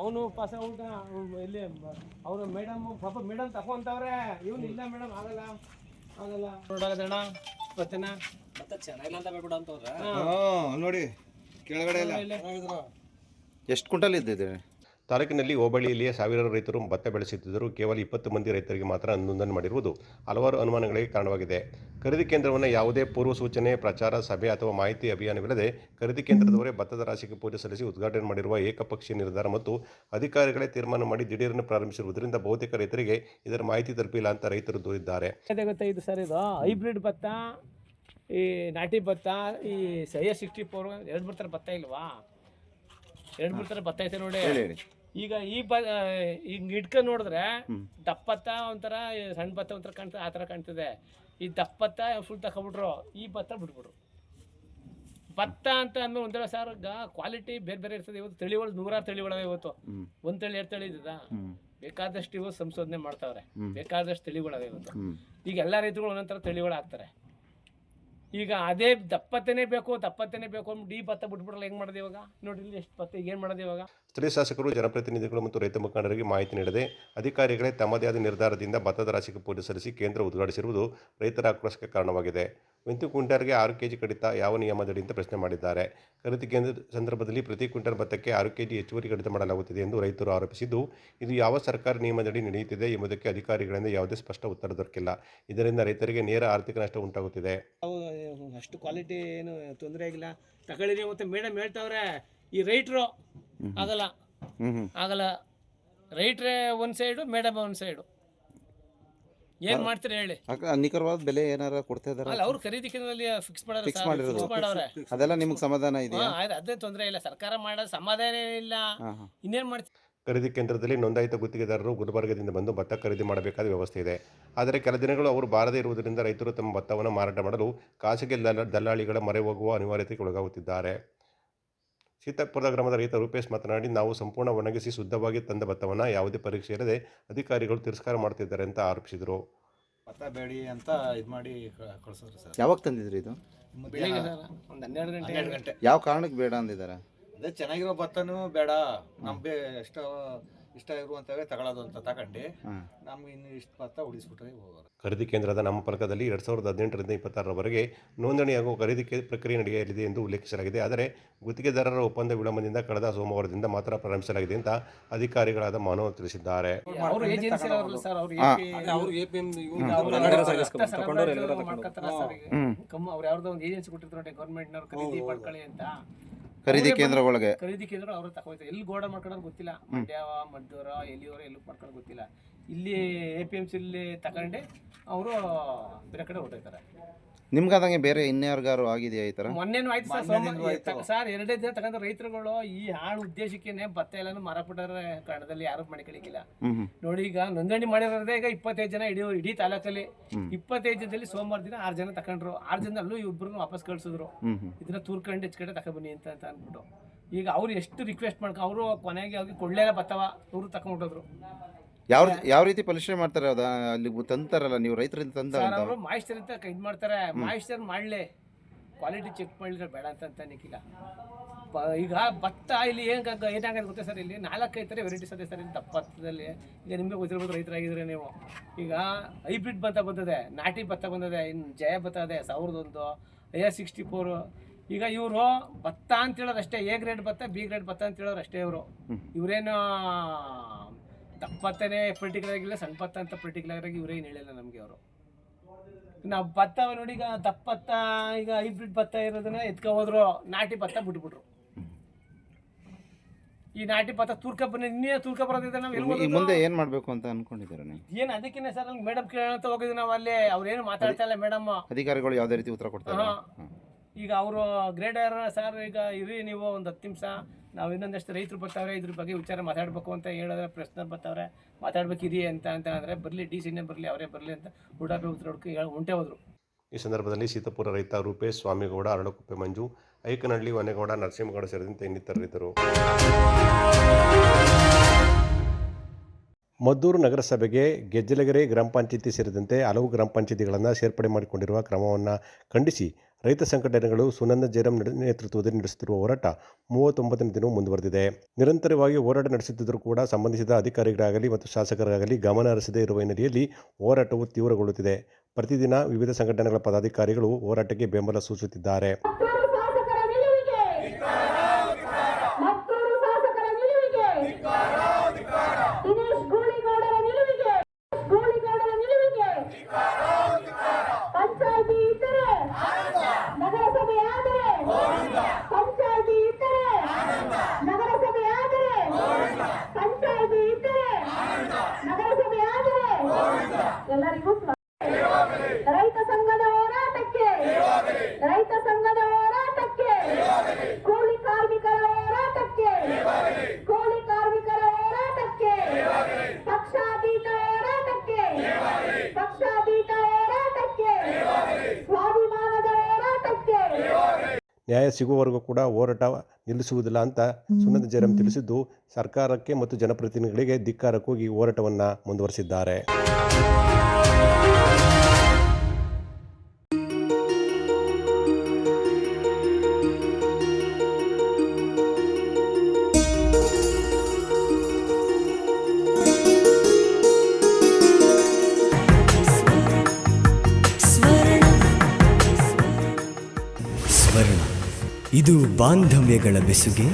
ಅವನು ಪಾಸ ಊಟ ಇಲ್ಲಿ ಅವರು ಮೇಡಮ್ ಪಾಪ ಮೇಡಮ್ ತಗೊಂತವ್ರೆ ಇವನು ಇಲ್ಲ ಮೇಡಮ್ ಆಗಲ್ಲ ಆಗಲ್ಲ. ನೋಡೋದಣ್ಣ ಮತ್ತೆ ಚೆನ್ನಾಗಿಲ್ಲ ಅಂತ ಬೇಡ ಅಂತವ್ರ. ನೋಡಿ ಕೆಳಗಡೆ ಇಲ್ಲ. ಎಷ್ಟು ಕುಂಟಲ್ ಇದ್ದಿದೆ? ತಾಲೂಕಿನಲ್ಲಿ ಹೋಬಳಿಯಲ್ಲಿಯೇ ಸಾವಿರಾರು ರೈತರು ಭತ್ತ ಬೆಳೆಸುತ್ತಿದ್ದರೂ. ಕೇವಲ ಇಪ್ಪತ್ತು ಮಂದಿ ರೈತರಿಗೆ ಮಾತ್ರ ನೋಂದಣಿ ಮಾಡಿರುವುದು ಹಲವಾರು ಅನುಮಾನಗಳಿಗೆ ಕಾರಣವಾಗಿದೆ. ಖರೀದಿ ಕೇಂದ್ರವನ್ನು ಯಾವುದೇ ಪೂರ್ವ ಸೂಚನೆ ಪ್ರಚಾರ ಸಭೆ ಅಥವಾ ಮಾಹಿತಿ ಅಭಿಯಾನವಿಲ್ಲದೆ ಖರೀದಿ ಕೇಂದ್ರದವರೇ ಭತ್ತದ ರಾಶಿಗೆ ಪೂಜೆ ಸಲ್ಲಿಸಿ ಉದ್ಘಾಟನೆ ಮಾಡಿರುವ ಏಕಪಕ್ಷೀಯ ನಿರ್ಧಾರ ಮತ್ತು ಅಧಿಕಾರಿಗಳೇ ತೀರ್ಮಾನ ಮಾಡಿ ದಿಢೀರನ್ನು ಪ್ರಾರಂಭಿಸಿರುವುದರಿಂದ ಬಹುತೇಕ ರೈತರಿಗೆ ಇದರ ಮಾಹಿತಿ ತಲುಪಿಲ್ಲ ಅಂತ ರೈತರು ದೂರಿದ್ದಾರೆ. ಇದು ಸರ್ ಇದು. ಹೈಬ್ರಿಡ್ ಭತ್ತ ಈ ನಾಟಿ ಭತ್ತ ಈ ಸಹ್ಯ ಸಿಕ್ಸ್ಟಿ ಫೋರ್ ಎರಡು ಬರ್ತಾರೆ ಭತ್ತ ಇಲ್ವಾ? ಎರಡು ಮೂರು ಭತ್ತ ಐತೆ ನೋಡಿ. ಈಗ ಈ ಬ ಹಿಂಗ್ ಇಟ್ಕೊಂಡ್ ನೋಡಿದ್ರೆ ದಪ್ಪತ್ತ ಒಂಥರ ಸಣ್ಣ ಭತ್ತ ಒಂಥರ ಕಾಣ್ತದೆ ಆ ಥರ ಕಾಣ್ತದೆ. ಈ ದಪ್ಪತ್ತ ಫುಲ್ ತಕೊಬಿಟ್ರು ಈ ಭತ್ತ ಬಿಟ್ಬಿಟ್ರು. ಭತ್ತ ಅಂತ ಅಂದ್ರೆ ಒಂದೇ ಸರ್ ಕ್ವಾಲಿಟಿ ಬೇರೆ ಬೇರೆ ಇರ್ತದೆ. ಇವತ್ತು ತಳಿಗಳು ನೂರಾರು ತಳಿಗಳವೆ ಇವತ್ತು. ಒಂದ್ ತಳಿ ಎರಡು ತಳಿ ಇದ್ದದ ಬೇಕಾದಷ್ಟು ಇವತ್ತು ಸಂಶೋಧನೆ ಮಾಡ್ತಾವ್ರೆ. ಬೇಕಾದಷ್ಟು ತಳಿಗಳವೆ ಇವತ್ತು. ಈಗ ಎಲ್ಲ ರೈತರುಗಳು ಒಂದೊಂಥರ ಥರ ತಳಿಗಳು ಹಾಕ್ತಾರೆ ಈಗ ಅದೇ ದಪ್ಪತ್ತನೇ ಬೇಕು ದಪ್ಪತ್ತನೇ ಬೇಕು ಡಿ ಭತ್ತ ಬಿಟ್ಬಿಟ್ರಲ್ಲ ಹೆಂಗ್ ಮಾಡಿದೆ ಇವಾಗ? ನೋಡಿ ಇಲ್ಲಿ ಎಷ್ಟು ಭತ್ತ ಈಗ ಏನು ಮಾಡೋದು ಇವಾಗ? ಸ್ಥಳೀಯ ಶಾಸಕರು ಜನಪ್ರತಿನಿಧಿಗಳು ಮತ್ತು ರೈತ ಮುಖಂಡರಿಗೆ ಮಾಹಿತಿ ನೀಡದೆ ಅಧಿಕಾರಿಗಳೇ ತಮ್ಮದೇ ಆದ ನಿರ್ಧಾರದಿಂದ ಭತ್ತದ ರಾಶಿಗೆ ಪೂಜೆ ಸಲ್ಲಿಸಿ ಕೇಂದ್ರ ಉದ್ಘಾಟಿಸಿರುವುದು ರೈತರ ಆಕ್ರೋಶಕ್ಕೆ ಕಾರಣವಾಗಿದೆ. ವೆಂತು ಕ್ವಿಂಟಲ್ಗೆ ಆರು ಕೆಜಿ ಕಡಿತ ಯಾವ ನಿಯಮದಡಿ ಅಂತ ಪ್ರಶ್ನೆ ಮಾಡಿದ್ದಾರೆ. ಖರೀದಿ ಕೇಂದ್ರ ಸಂದರ್ಭದಲ್ಲಿ ಪ್ರತಿ ಕ್ವಿಂಟಲ್ ಭತ್ತಕ್ಕೆ ಆರು ಕೆಜಿ ಹೆಚ್ಚುವರಿ ಕಡಿತ ಮಾಡಲಾಗುತ್ತಿದೆ ಎಂದು ರೈತರು ಆರೋಪಿಸಿದ್ದು ಇದು ಯಾವ ಸರ್ಕಾರಿ ನಿಯಮದಡಿ ನಡೆಯುತ್ತಿದೆ ಎಂಬುದಕ್ಕೆ ಅಧಿಕಾರಿಗಳಿಂದ ಯಾವುದೇ ಸ್ಪಷ್ಟ ಉತ್ತರ ದೊರಕಿಲ್ಲ. ಇದರಿಂದ ರೈತರಿಗೆ ನೇರ ಆರ್ಥಿಕ ನಷ್ಟ ಉಂಟಾಗುತ್ತಿದೆ. ಅಷ್ಟು ಕ್ವಾಲಿಟಿ ಏನು ತೊಂದರೆ ಆಗಿಲ್ಲ. ತಗೊಳ್ಳಿ ಮತ್ತೆ ಮೇಡಮ್ ಹೇಳ್ತಾವ್ರೆ ಈ ರೈಟ್ರು ಆಗಲ್ಲ. ಆಗಲ್ಲ. ರೈಟ್ರೇ ಒಂದು ಸೈಡು ಮೇಡಮ್ ಒಂದು ಸೈಡು ಏನ್ ಮಾಡ್ತೀರಿ ಹೇಳಿ? ನಿಖರವಾದ ಬೆಲೆ ಏನಾರ ಕೊಡ್ತಾ ಇದಾರೆ ಅಲ್ಲ ಅವ್ರು ಖರೀದಿ ಕೇಂದ್ರದಲ್ಲಿ ಫಿಕ್ಸ್ ಮಾಡೋದು ಮಾಡಿರೋದು. ಮಾಡವ್ರೆ. ಅದೆಲ್ಲ ನಿಮ್ಗೆ ಸಮಾಧಾನ ಇದೆಯಾ? ಅದೇ ತೊಂದರೆ ಇಲ್ಲ. ಸರ್ಕಾರ ಮಾಡೋದು ಸಮಾಧಾನ ಇಲ್ಲ. ಇನ್ನೇನು ಮಾಡ್ತೀವಿ ಖರೀದಿ ಕೇಂದ್ರದಲ್ಲಿ ನೋಂದಾಯಿತ ಗುತ್ತಿಗೆದಾರರು ಗುಲ್ಬರ್ಗದಿಂದ ಬಂದು ಭತ್ತ ಖರೀದಿ ಮಾಡಬೇಕಾದ ವ್ಯವಸ್ಥೆ ಇದೆ. ಆದರೆ ಕೆಲ ದಿನಗಳು ಅವರು ಬಾರದೇ ಇರುವುದರಿಂದ ರೈತರು ತಮ್ಮ ಭತ್ತವನ್ನು ಮಾರಾಟ ಮಾಡಲು ಖಾಸಗಿ ದಲ್ಲ- ದಲ್ಲಾಳಿಗಳ ಮೊರೆ ಹೋಗುವ ಅನಿವಾರ್ಯತೆಗೆ ಒಳಗಾಗುತ್ತಿದ್ದಾರೆ. ಸೀತಾಪುರದ ಗ್ರಾಮದ ರೈತ ರೂಪೇಶ್ ಮಾತನಾಡಿ ನಾವು ಸಂಪೂರ್ಣ ಒಣಗಿಸಿ ಶುದ್ಧವಾಗಿ ತಂದ ಭತ್ತವನ್ನು ಯಾವುದೇ ಪರೀಕ್ಷೆ ಇರದೆ ಅಧಿಕಾರಿಗಳು ತಿರಸ್ಕಾರ ಮಾಡುತ್ತಿದ್ದಾರೆ ಅಂತ ಆರೋಪಿಸಿದರು. ಭತ್ತ ಬೇಡಿ ಅಂತ ಇದು ಮಾಡಿ ಕಳಿಸಿದ್ರು ಸರ್. ಯಾವಾಗ ತಂದಿದ್ರಿ ಇದು? ಒಂದು ಹನ್ನೆರಡು ಗಂಟೆ. ಹನ್ನೆರಡು ಗಂಟೆ. ಯಾವ ಕಾರಣಕ್ಕೆ ಬೇಡ ಅಂದಿದ್ದಾರೆ? ಅದೇ ಚೆನ್ನಾಗಿರೋ ಭತ್ತನೂ ಬೇಡ. ನಮ್ಗೆ ಎಷ್ಟ ಇಷ್ಟ ಇರುವಂತವೇ ತಗೊಳ್ಳೋದು ಅಂತ ತಗೊಂಡು ನಮ್ಗೆ ಇನ್ನು ಇಷ್ಟು ಭತ್ತ ಉಳಿಸ್ಬಿಟ್ರೆ ಹೋಗೋರು. ಖರೀದಿ ಕೇಂದ್ರದ ನಾಮಫಲಕದಲ್ಲಿ ಎರಡು ಸಾವಿರದ ಹದಿನೆಂಟರಿಂದ ಇಪ್ಪತ್ತಾರರವರೆಗೆ ನೋಂದಣಿ ಹಾಗೂ ಖರೀದಿ ಪ್ರಕ್ರಿಯೆ ನಡೆಯಲಿದೆ ಎಂದು ಉಲ್ಲೇಖಿಸಲಾಗಿದೆ. ಆದರೆ ಗುತ್ತಿಗೆದಾರರ ಒಪ್ಪಂದ ವಿಳಂಬದಿಂದ ಕಳೆದ ಸೋಮವಾರದಿಂದ ಮಾತ್ರ ಪ್ರಾರಂಭಿಸಲಾಗಿದೆ ಅಂತ ಅಧಿಕಾರಿಗಳಾದ ಮಾನವ್ ತಿಳಿಸಿದ್ದಾರೆ. ಅವರು ಯಾವ್ದೋ ಒಂದು ಏಜೆನ್ಸಿ ಕೊಟ್ಟಿರ್ತಾರೆ ಗೌರ್ಮೆಂಟ್ನವ್ರು ಖರೀದಿ ಮಾಡ್ಕೊಳ್ಳಿ ಅಂತ. ಖರೀದಿ ಕೇಂದ್ರ ಒಳಗೆ. ಖರೀದಿ ಕೇಂದ್ರ ಅವ್ರು ತಗೋತಾರೆ ಎಲ್ಲಿ ಗೋಡ ಮಾಡ್ಕೊಂಡು ಗೊತ್ತಿಲ್ಲ. ಮಂಡ್ಯಾವ ಮದ್ದೂರ ಎಲ್ಲಿಯವರ ಎಲ್ಲಿ ಮಾಡ್ಕೊಂಡು ಗೊತ್ತಿಲ್ಲ. ಇಲ್ಲಿ ಎ ಪಿ ಎಂ ಸಿಲಿ ತಗೊಂಡೆ ಅವರು ಬೇರೆ ಕಡೆ ಹೊರಟೋಗ್ತಾರೆ. ನಿಮ್ಗಾದಂಗೆ ಬೇರೆ ಇನ್ಯಾರಿಗಾರು ಆಗಿದೆಯಾ ಈ ತರ? ಮೊನ್ನೆನೂ ಆಯ್ತು ಸರ್ ಸೋಮ ಸರ್ ಎರಡೇ ದಿನ ತಗೊಂಡ್ರೆ ರೈತರುಗಳು ಈ ಹಾಳು ಉದ್ದೇಶಕ್ಕೇನೆ ಭತ್ತ ಎಲ್ಲಾನು ಮಾರಾಪಟ್ಟರೆ ಕನ್ನಡದಲ್ಲಿ ಯಾರು ಮಣಿ ಹ್ಞೂ ಹ್ಞೂ ನೋಡಿ ಈಗ ನೋಂದಣಿ ಮಾಡಿರೋದೇ ಈಗ ಇಪ್ಪತ್ತೈದು ಜನ ಇಡೀ ಇಡೀ ತಾಲೂಕಲ್ಲಿ. ಇಪ್ಪತ್ತೈದು ಜನದಲ್ಲಿ ಸೋಮವಾರ ದಿನ ಆರು ಜನ ತಕೊಂಡ್ರು. ಆರು ಜನದಲ್ಲೂ ಇಬ್ಬರನ್ನು ವಾಪಸ್ ಕಳ್ಸಿದ್ರು. ಹ್ಞೂ ಹ್ಞೂ ಇದನ್ನ ತೂರ್ಕೊಂಡು ಹೆಚ್ಚು ಕಡೆ ತಗೊಬನ್ನಿ ಅಂತ ಅಂತ ಅಂದ್ಬಿಟ್ಟು. ಈಗ ಅವ್ರು ಎಷ್ಟು ರಿಕ್ವೆಸ್ಟ್ ಮಾಡ್ಕೊ ಅವರು ಕೊನೆಗೆ ಅವ್ರಿಗೆ ಕೊಳ್ಳೇಲ ಬತ್ತವ ಅವರು ತಕೊಂಡ್ಬಿಟ್ಟೋದ್ರು. ಯಾವ ಯಾವ ರೀತಿ ಪರಿಶ್ರಮ ಮಾಡ್ತಾರೆ ಅದ ಅಲ್ಲಿ ತಂತಾರಲ್ಲ ನೀವು ರೈತರಿಂದ ತಂದ ಸರ್ ಅವರು ಅಂತ ಇದು ಮಾಡ್ತಾರೆ. ಮಾಯಿಸ್ಟರ್ ಮಾಡಲಿ. ಕ್ವಾಲಿಟಿ ಚೆಕ್ ಮಾಡಿದ್ರೆ ಬೇಡ ಅಂತ ಅಂತ ಪ- ಈಗ ಭತ್ತ ಇಲ್ಲಿ ಏನು ಏನಾಗತ್ತೆ ಗೊತ್ತಾ ಸರ್ ಇಲ್ಲಿ? ನಾಲ್ಕೈದು ಥರ ವೆರೈಟೀಸ್ ಅದೇ ಸರ್ ಇಲ್ಲಿ ಭತ್ತದಲ್ಲಿ. ಈಗ ನಿಮಗೆ ಗೊತ್ತಿರ್ಬೋದು ರೈತರಾಗಿದ್ರೆ ನೀವು. ಈಗ ಹೈಬ್ರಿಡ್ ಭತ್ತ ಬಂದಿದೆ ನಾಟಿ ಭತ್ತ ಬಂದಿದೆ ಇನ್ನು ಜಯ ಭತ್ತ ಅದೇ ಸಾವಿರದ ಒಂದು ಆರ್ ಸಿಕ್ಸ್ಟಿ ಫೋರು ಈಗ ಇವರು ಭತ್ತ ಅಂತ ಹೇಳೋದು ಅಷ್ಟೇ ಎ ಗ್ರೇಡ್ ಭತ್ತ ಬಿ ಗ್ರೇಡ್ ಭತ್ತ ಅಂತ ಹೇಳೋರು ಅಷ್ಟೇ ಇವರು ಇವರೇನು ದಪ್ಪ ಭತ್ತನೇ ಪರ್ಟಿಕ್ಯುಲರ್ ಆಗಿಲ್ಲ ಸಣ್ಣ ಭತ್ತ ಅಂತ ಪರ್ಟಿಕ್ಯುಲರ್ ಆಗಿ ಇವರೇನು ಹೇಳಿಲ್ಲ ನಮಗೆ ಅವರು. ನಾವು ಭತ್ತ ನೋಡಿ ಈಗ ದಪ್ಪ ಭತ್ತ ಈಗ ಹೈಬ್ರಿಡ್ ಭತ್ತ ಇರೋದನ್ನ ಎತ್ಕೊ ಹೋದ್ರು ನಾಟಿ ಭತ್ತ ಬಿಟ್ಬಿಟ್ರು. ಈ ನಾಟಿ ಭತ್ತ ತೂರ್ಕ ಬನ್ನಿ ಇನ್ನೇ ತೂರ್ಕ ಬರೋದಿದೆ ನಾವು ಎಲ್ಲಿ ಮುಂದೆ ಏನು ಮಾಡಬೇಕು ಅಂತ ಅನ್ಕೊಂಡಿದ್ದಾರೆ ಏನು ಏನ್ ಅದಕ್ಕಿನ್ನ ಸರ್ ಮೇಡಮ್ ಕೇಳೋಣ ಅಂತ ಹೋಗಿದ್ವಿ ನಾವು ಅಲ್ಲಿ ಅವ್ರೇನು ಮಾತಾಡ್ತಾ ಇಲ್ಲ ಮೇಡಮ್ ಅಧಿಕಾರಿಗಳು ಯಾವುದೇ ರೀತಿ ಉತ್ತರ ಕೊಡ್ತಾರೆ. ಈಗ ಅವರು ಗ್ರೇಡರ್ ಸರ್ ಈಗ ಇರಿ ನೀವು ಒಂದು ಹತ್ತು ನಿಮಿಷ. ನಾವು ಇನ್ನೊಂದಷ್ಟು ರೈತರು ಬರ್ತಾವ್ರೆ, ಇದ್ರ ಬಗ್ಗೆ ವಿಚಾರ ಮಾತಾಡಬೇಕು ಅಂತ ಹೇಳಿದ್ರೆ ಪ್ರಶ್ನೆ ಬರ್ತಾವ್ರೆ. ಮಾತಾಡ್ಬೇಕಿರಿ ಅಂತ ಅಂತ ಅಂದರೆ ಬರಲಿ, ಡಿ ಸಿನೇ ಬರಲಿ, ಅವರೇ ಬರಲಿ ಅಂತ ಉಡಾಪಿ ಉತ್ತರಕ್ಕೆ ಹೇಳಿ ಹೊಂಟೆ ಹೋದರು. ಈ ಸಂದರ್ಭದಲ್ಲಿ ಸೀತಾಪುರ ರೈತ ರೂಪೇಶ್ ಸ್ವಾಮಿಗೌಡ ಅರಣಕುಪ್ಪೆ ಮಂಜು, ಐಕನಹಳ್ಳಿ ವನೆಗೌಡ ನರಸಿಂಹಗೌಡ ಸೇರಿದಂತೆ ಇನ್ನಿತರರಿದ್ದರು ಮದ್ದೂರು ನಗರಸಭೆಗೆ ಗೆಜ್ಜಲಗೆರೆ ಗ್ರಾಮ ಪಂಚಾಯಿತಿ ಸೇರಿದಂತೆ ಹಲವು ಗ್ರಾಮ ಪಂಚಾಯಿತಿಗಳನ್ನು ಸೇರ್ಪಡೆ ಮಾಡಿಕೊಂಡಿರುವ ಕ್ರಮವನ್ನು ಖಂಡಿಸಿ ರೈತ ಸಂಘಟನೆಗಳು ಸುನಂದ ಜಯರಾಮ್ ನೇತೃತ್ವದಲ್ಲಿ ನಡೆಸುತ್ತಿರುವ ಹೋರಾಟ ಮೂವತ್ತೊಂಬತ್ತನೇ ದಿನವೂ ಮುಂದುವರೆದಿದೆ. ನಿರಂತರವಾಗಿ ಹೋರಾಟ ನಡೆಸುತ್ತಿದ್ದರೂ ಕೂಡ ಸಂಬಂಧಿಸಿದ ಅಧಿಕಾರಿಗಳಾಗಲಿ ಮತ್ತು ಶಾಸಕರಾಗಲಿ ಗಮನ ಹರಿಸದೇ ಇರುವ ಹಿನ್ನೆಲೆಯಲ್ಲಿ ಹೋರಾಟವು ತೀವ್ರಗೊಳ್ಳುತ್ತಿದೆ. ಪ್ರತಿದಿನ ವಿವಿಧ ಸಂಘಟನೆಗಳ ಪದಾಧಿಕಾರಿಗಳು ಹೋರಾಟಕ್ಕೆ ಬೆಂಬಲ ಸೂಚಿಸುತ್ತಿದ್ದಾರೆ ಪಂಚಾಯತಿ ಇದ್ದರೆ ನಗರಸಭೆ ಆದರೆ ಪಂಚಾಯತಿ ಇದ್ದರೆ ನಗರಸಭೆ ಆದರೆ ಪಂಚಾಯತಿ ಇದ್ದರೆ ನಗರಸಭೆ ಆದರೆ ಎಲ್ಲರಿಗೂ ಸ್ವಾಗತ. ರೈತ ಸಂಘದ ಹೋರಾಟಕ್ಕೆ ರೈತ ಸಂಘದ ಹೋರಾಟಕ್ಕೆ ಕೂಲಿ ಕಾರ್ಮಿಕರ ಹೋರಾಟಕ್ಕೆ ಕೂಲಿ ಕಾರ್ಮಿಕರ ಹೋರಾಟಕ್ಕೆ ಪಕ್ಷಾತೀತ ಹೋರಾಟಕ್ಕೆ ಪಕ್ಷಾತೀತ ಹೋರಾಟಕ್ಕೆ ಸ್ವಾಭಿಮಾನದ ಹೋರಾಟಕ್ಕೆ ನ್ಯಾಯ ಸಿಗುವವರೆಗೂ ಕೂಡ ಹೋರಾಟ ನಿಲ್ಲಿಸುವುದಿಲ್ಲ ಅಂತ ಸುನಂದ ಜಯರಾಮ್ ತಿಳಿಸಿದ್ದು ಸರ್ಕಾರಕ್ಕೆ ಮತ್ತು ಜನಪ್ರತಿನಿಧಿಗಳಿಗೆ ಧಿಕ್ಕಾರ ಕೂಗಿ ಹೋರಾಟವನ್ನು ಮುಂದುವರಿಸಿದ್ದಾರೆ. ಬಾಂಧವ್ಯಗಳ ಬೆಸುಗೆ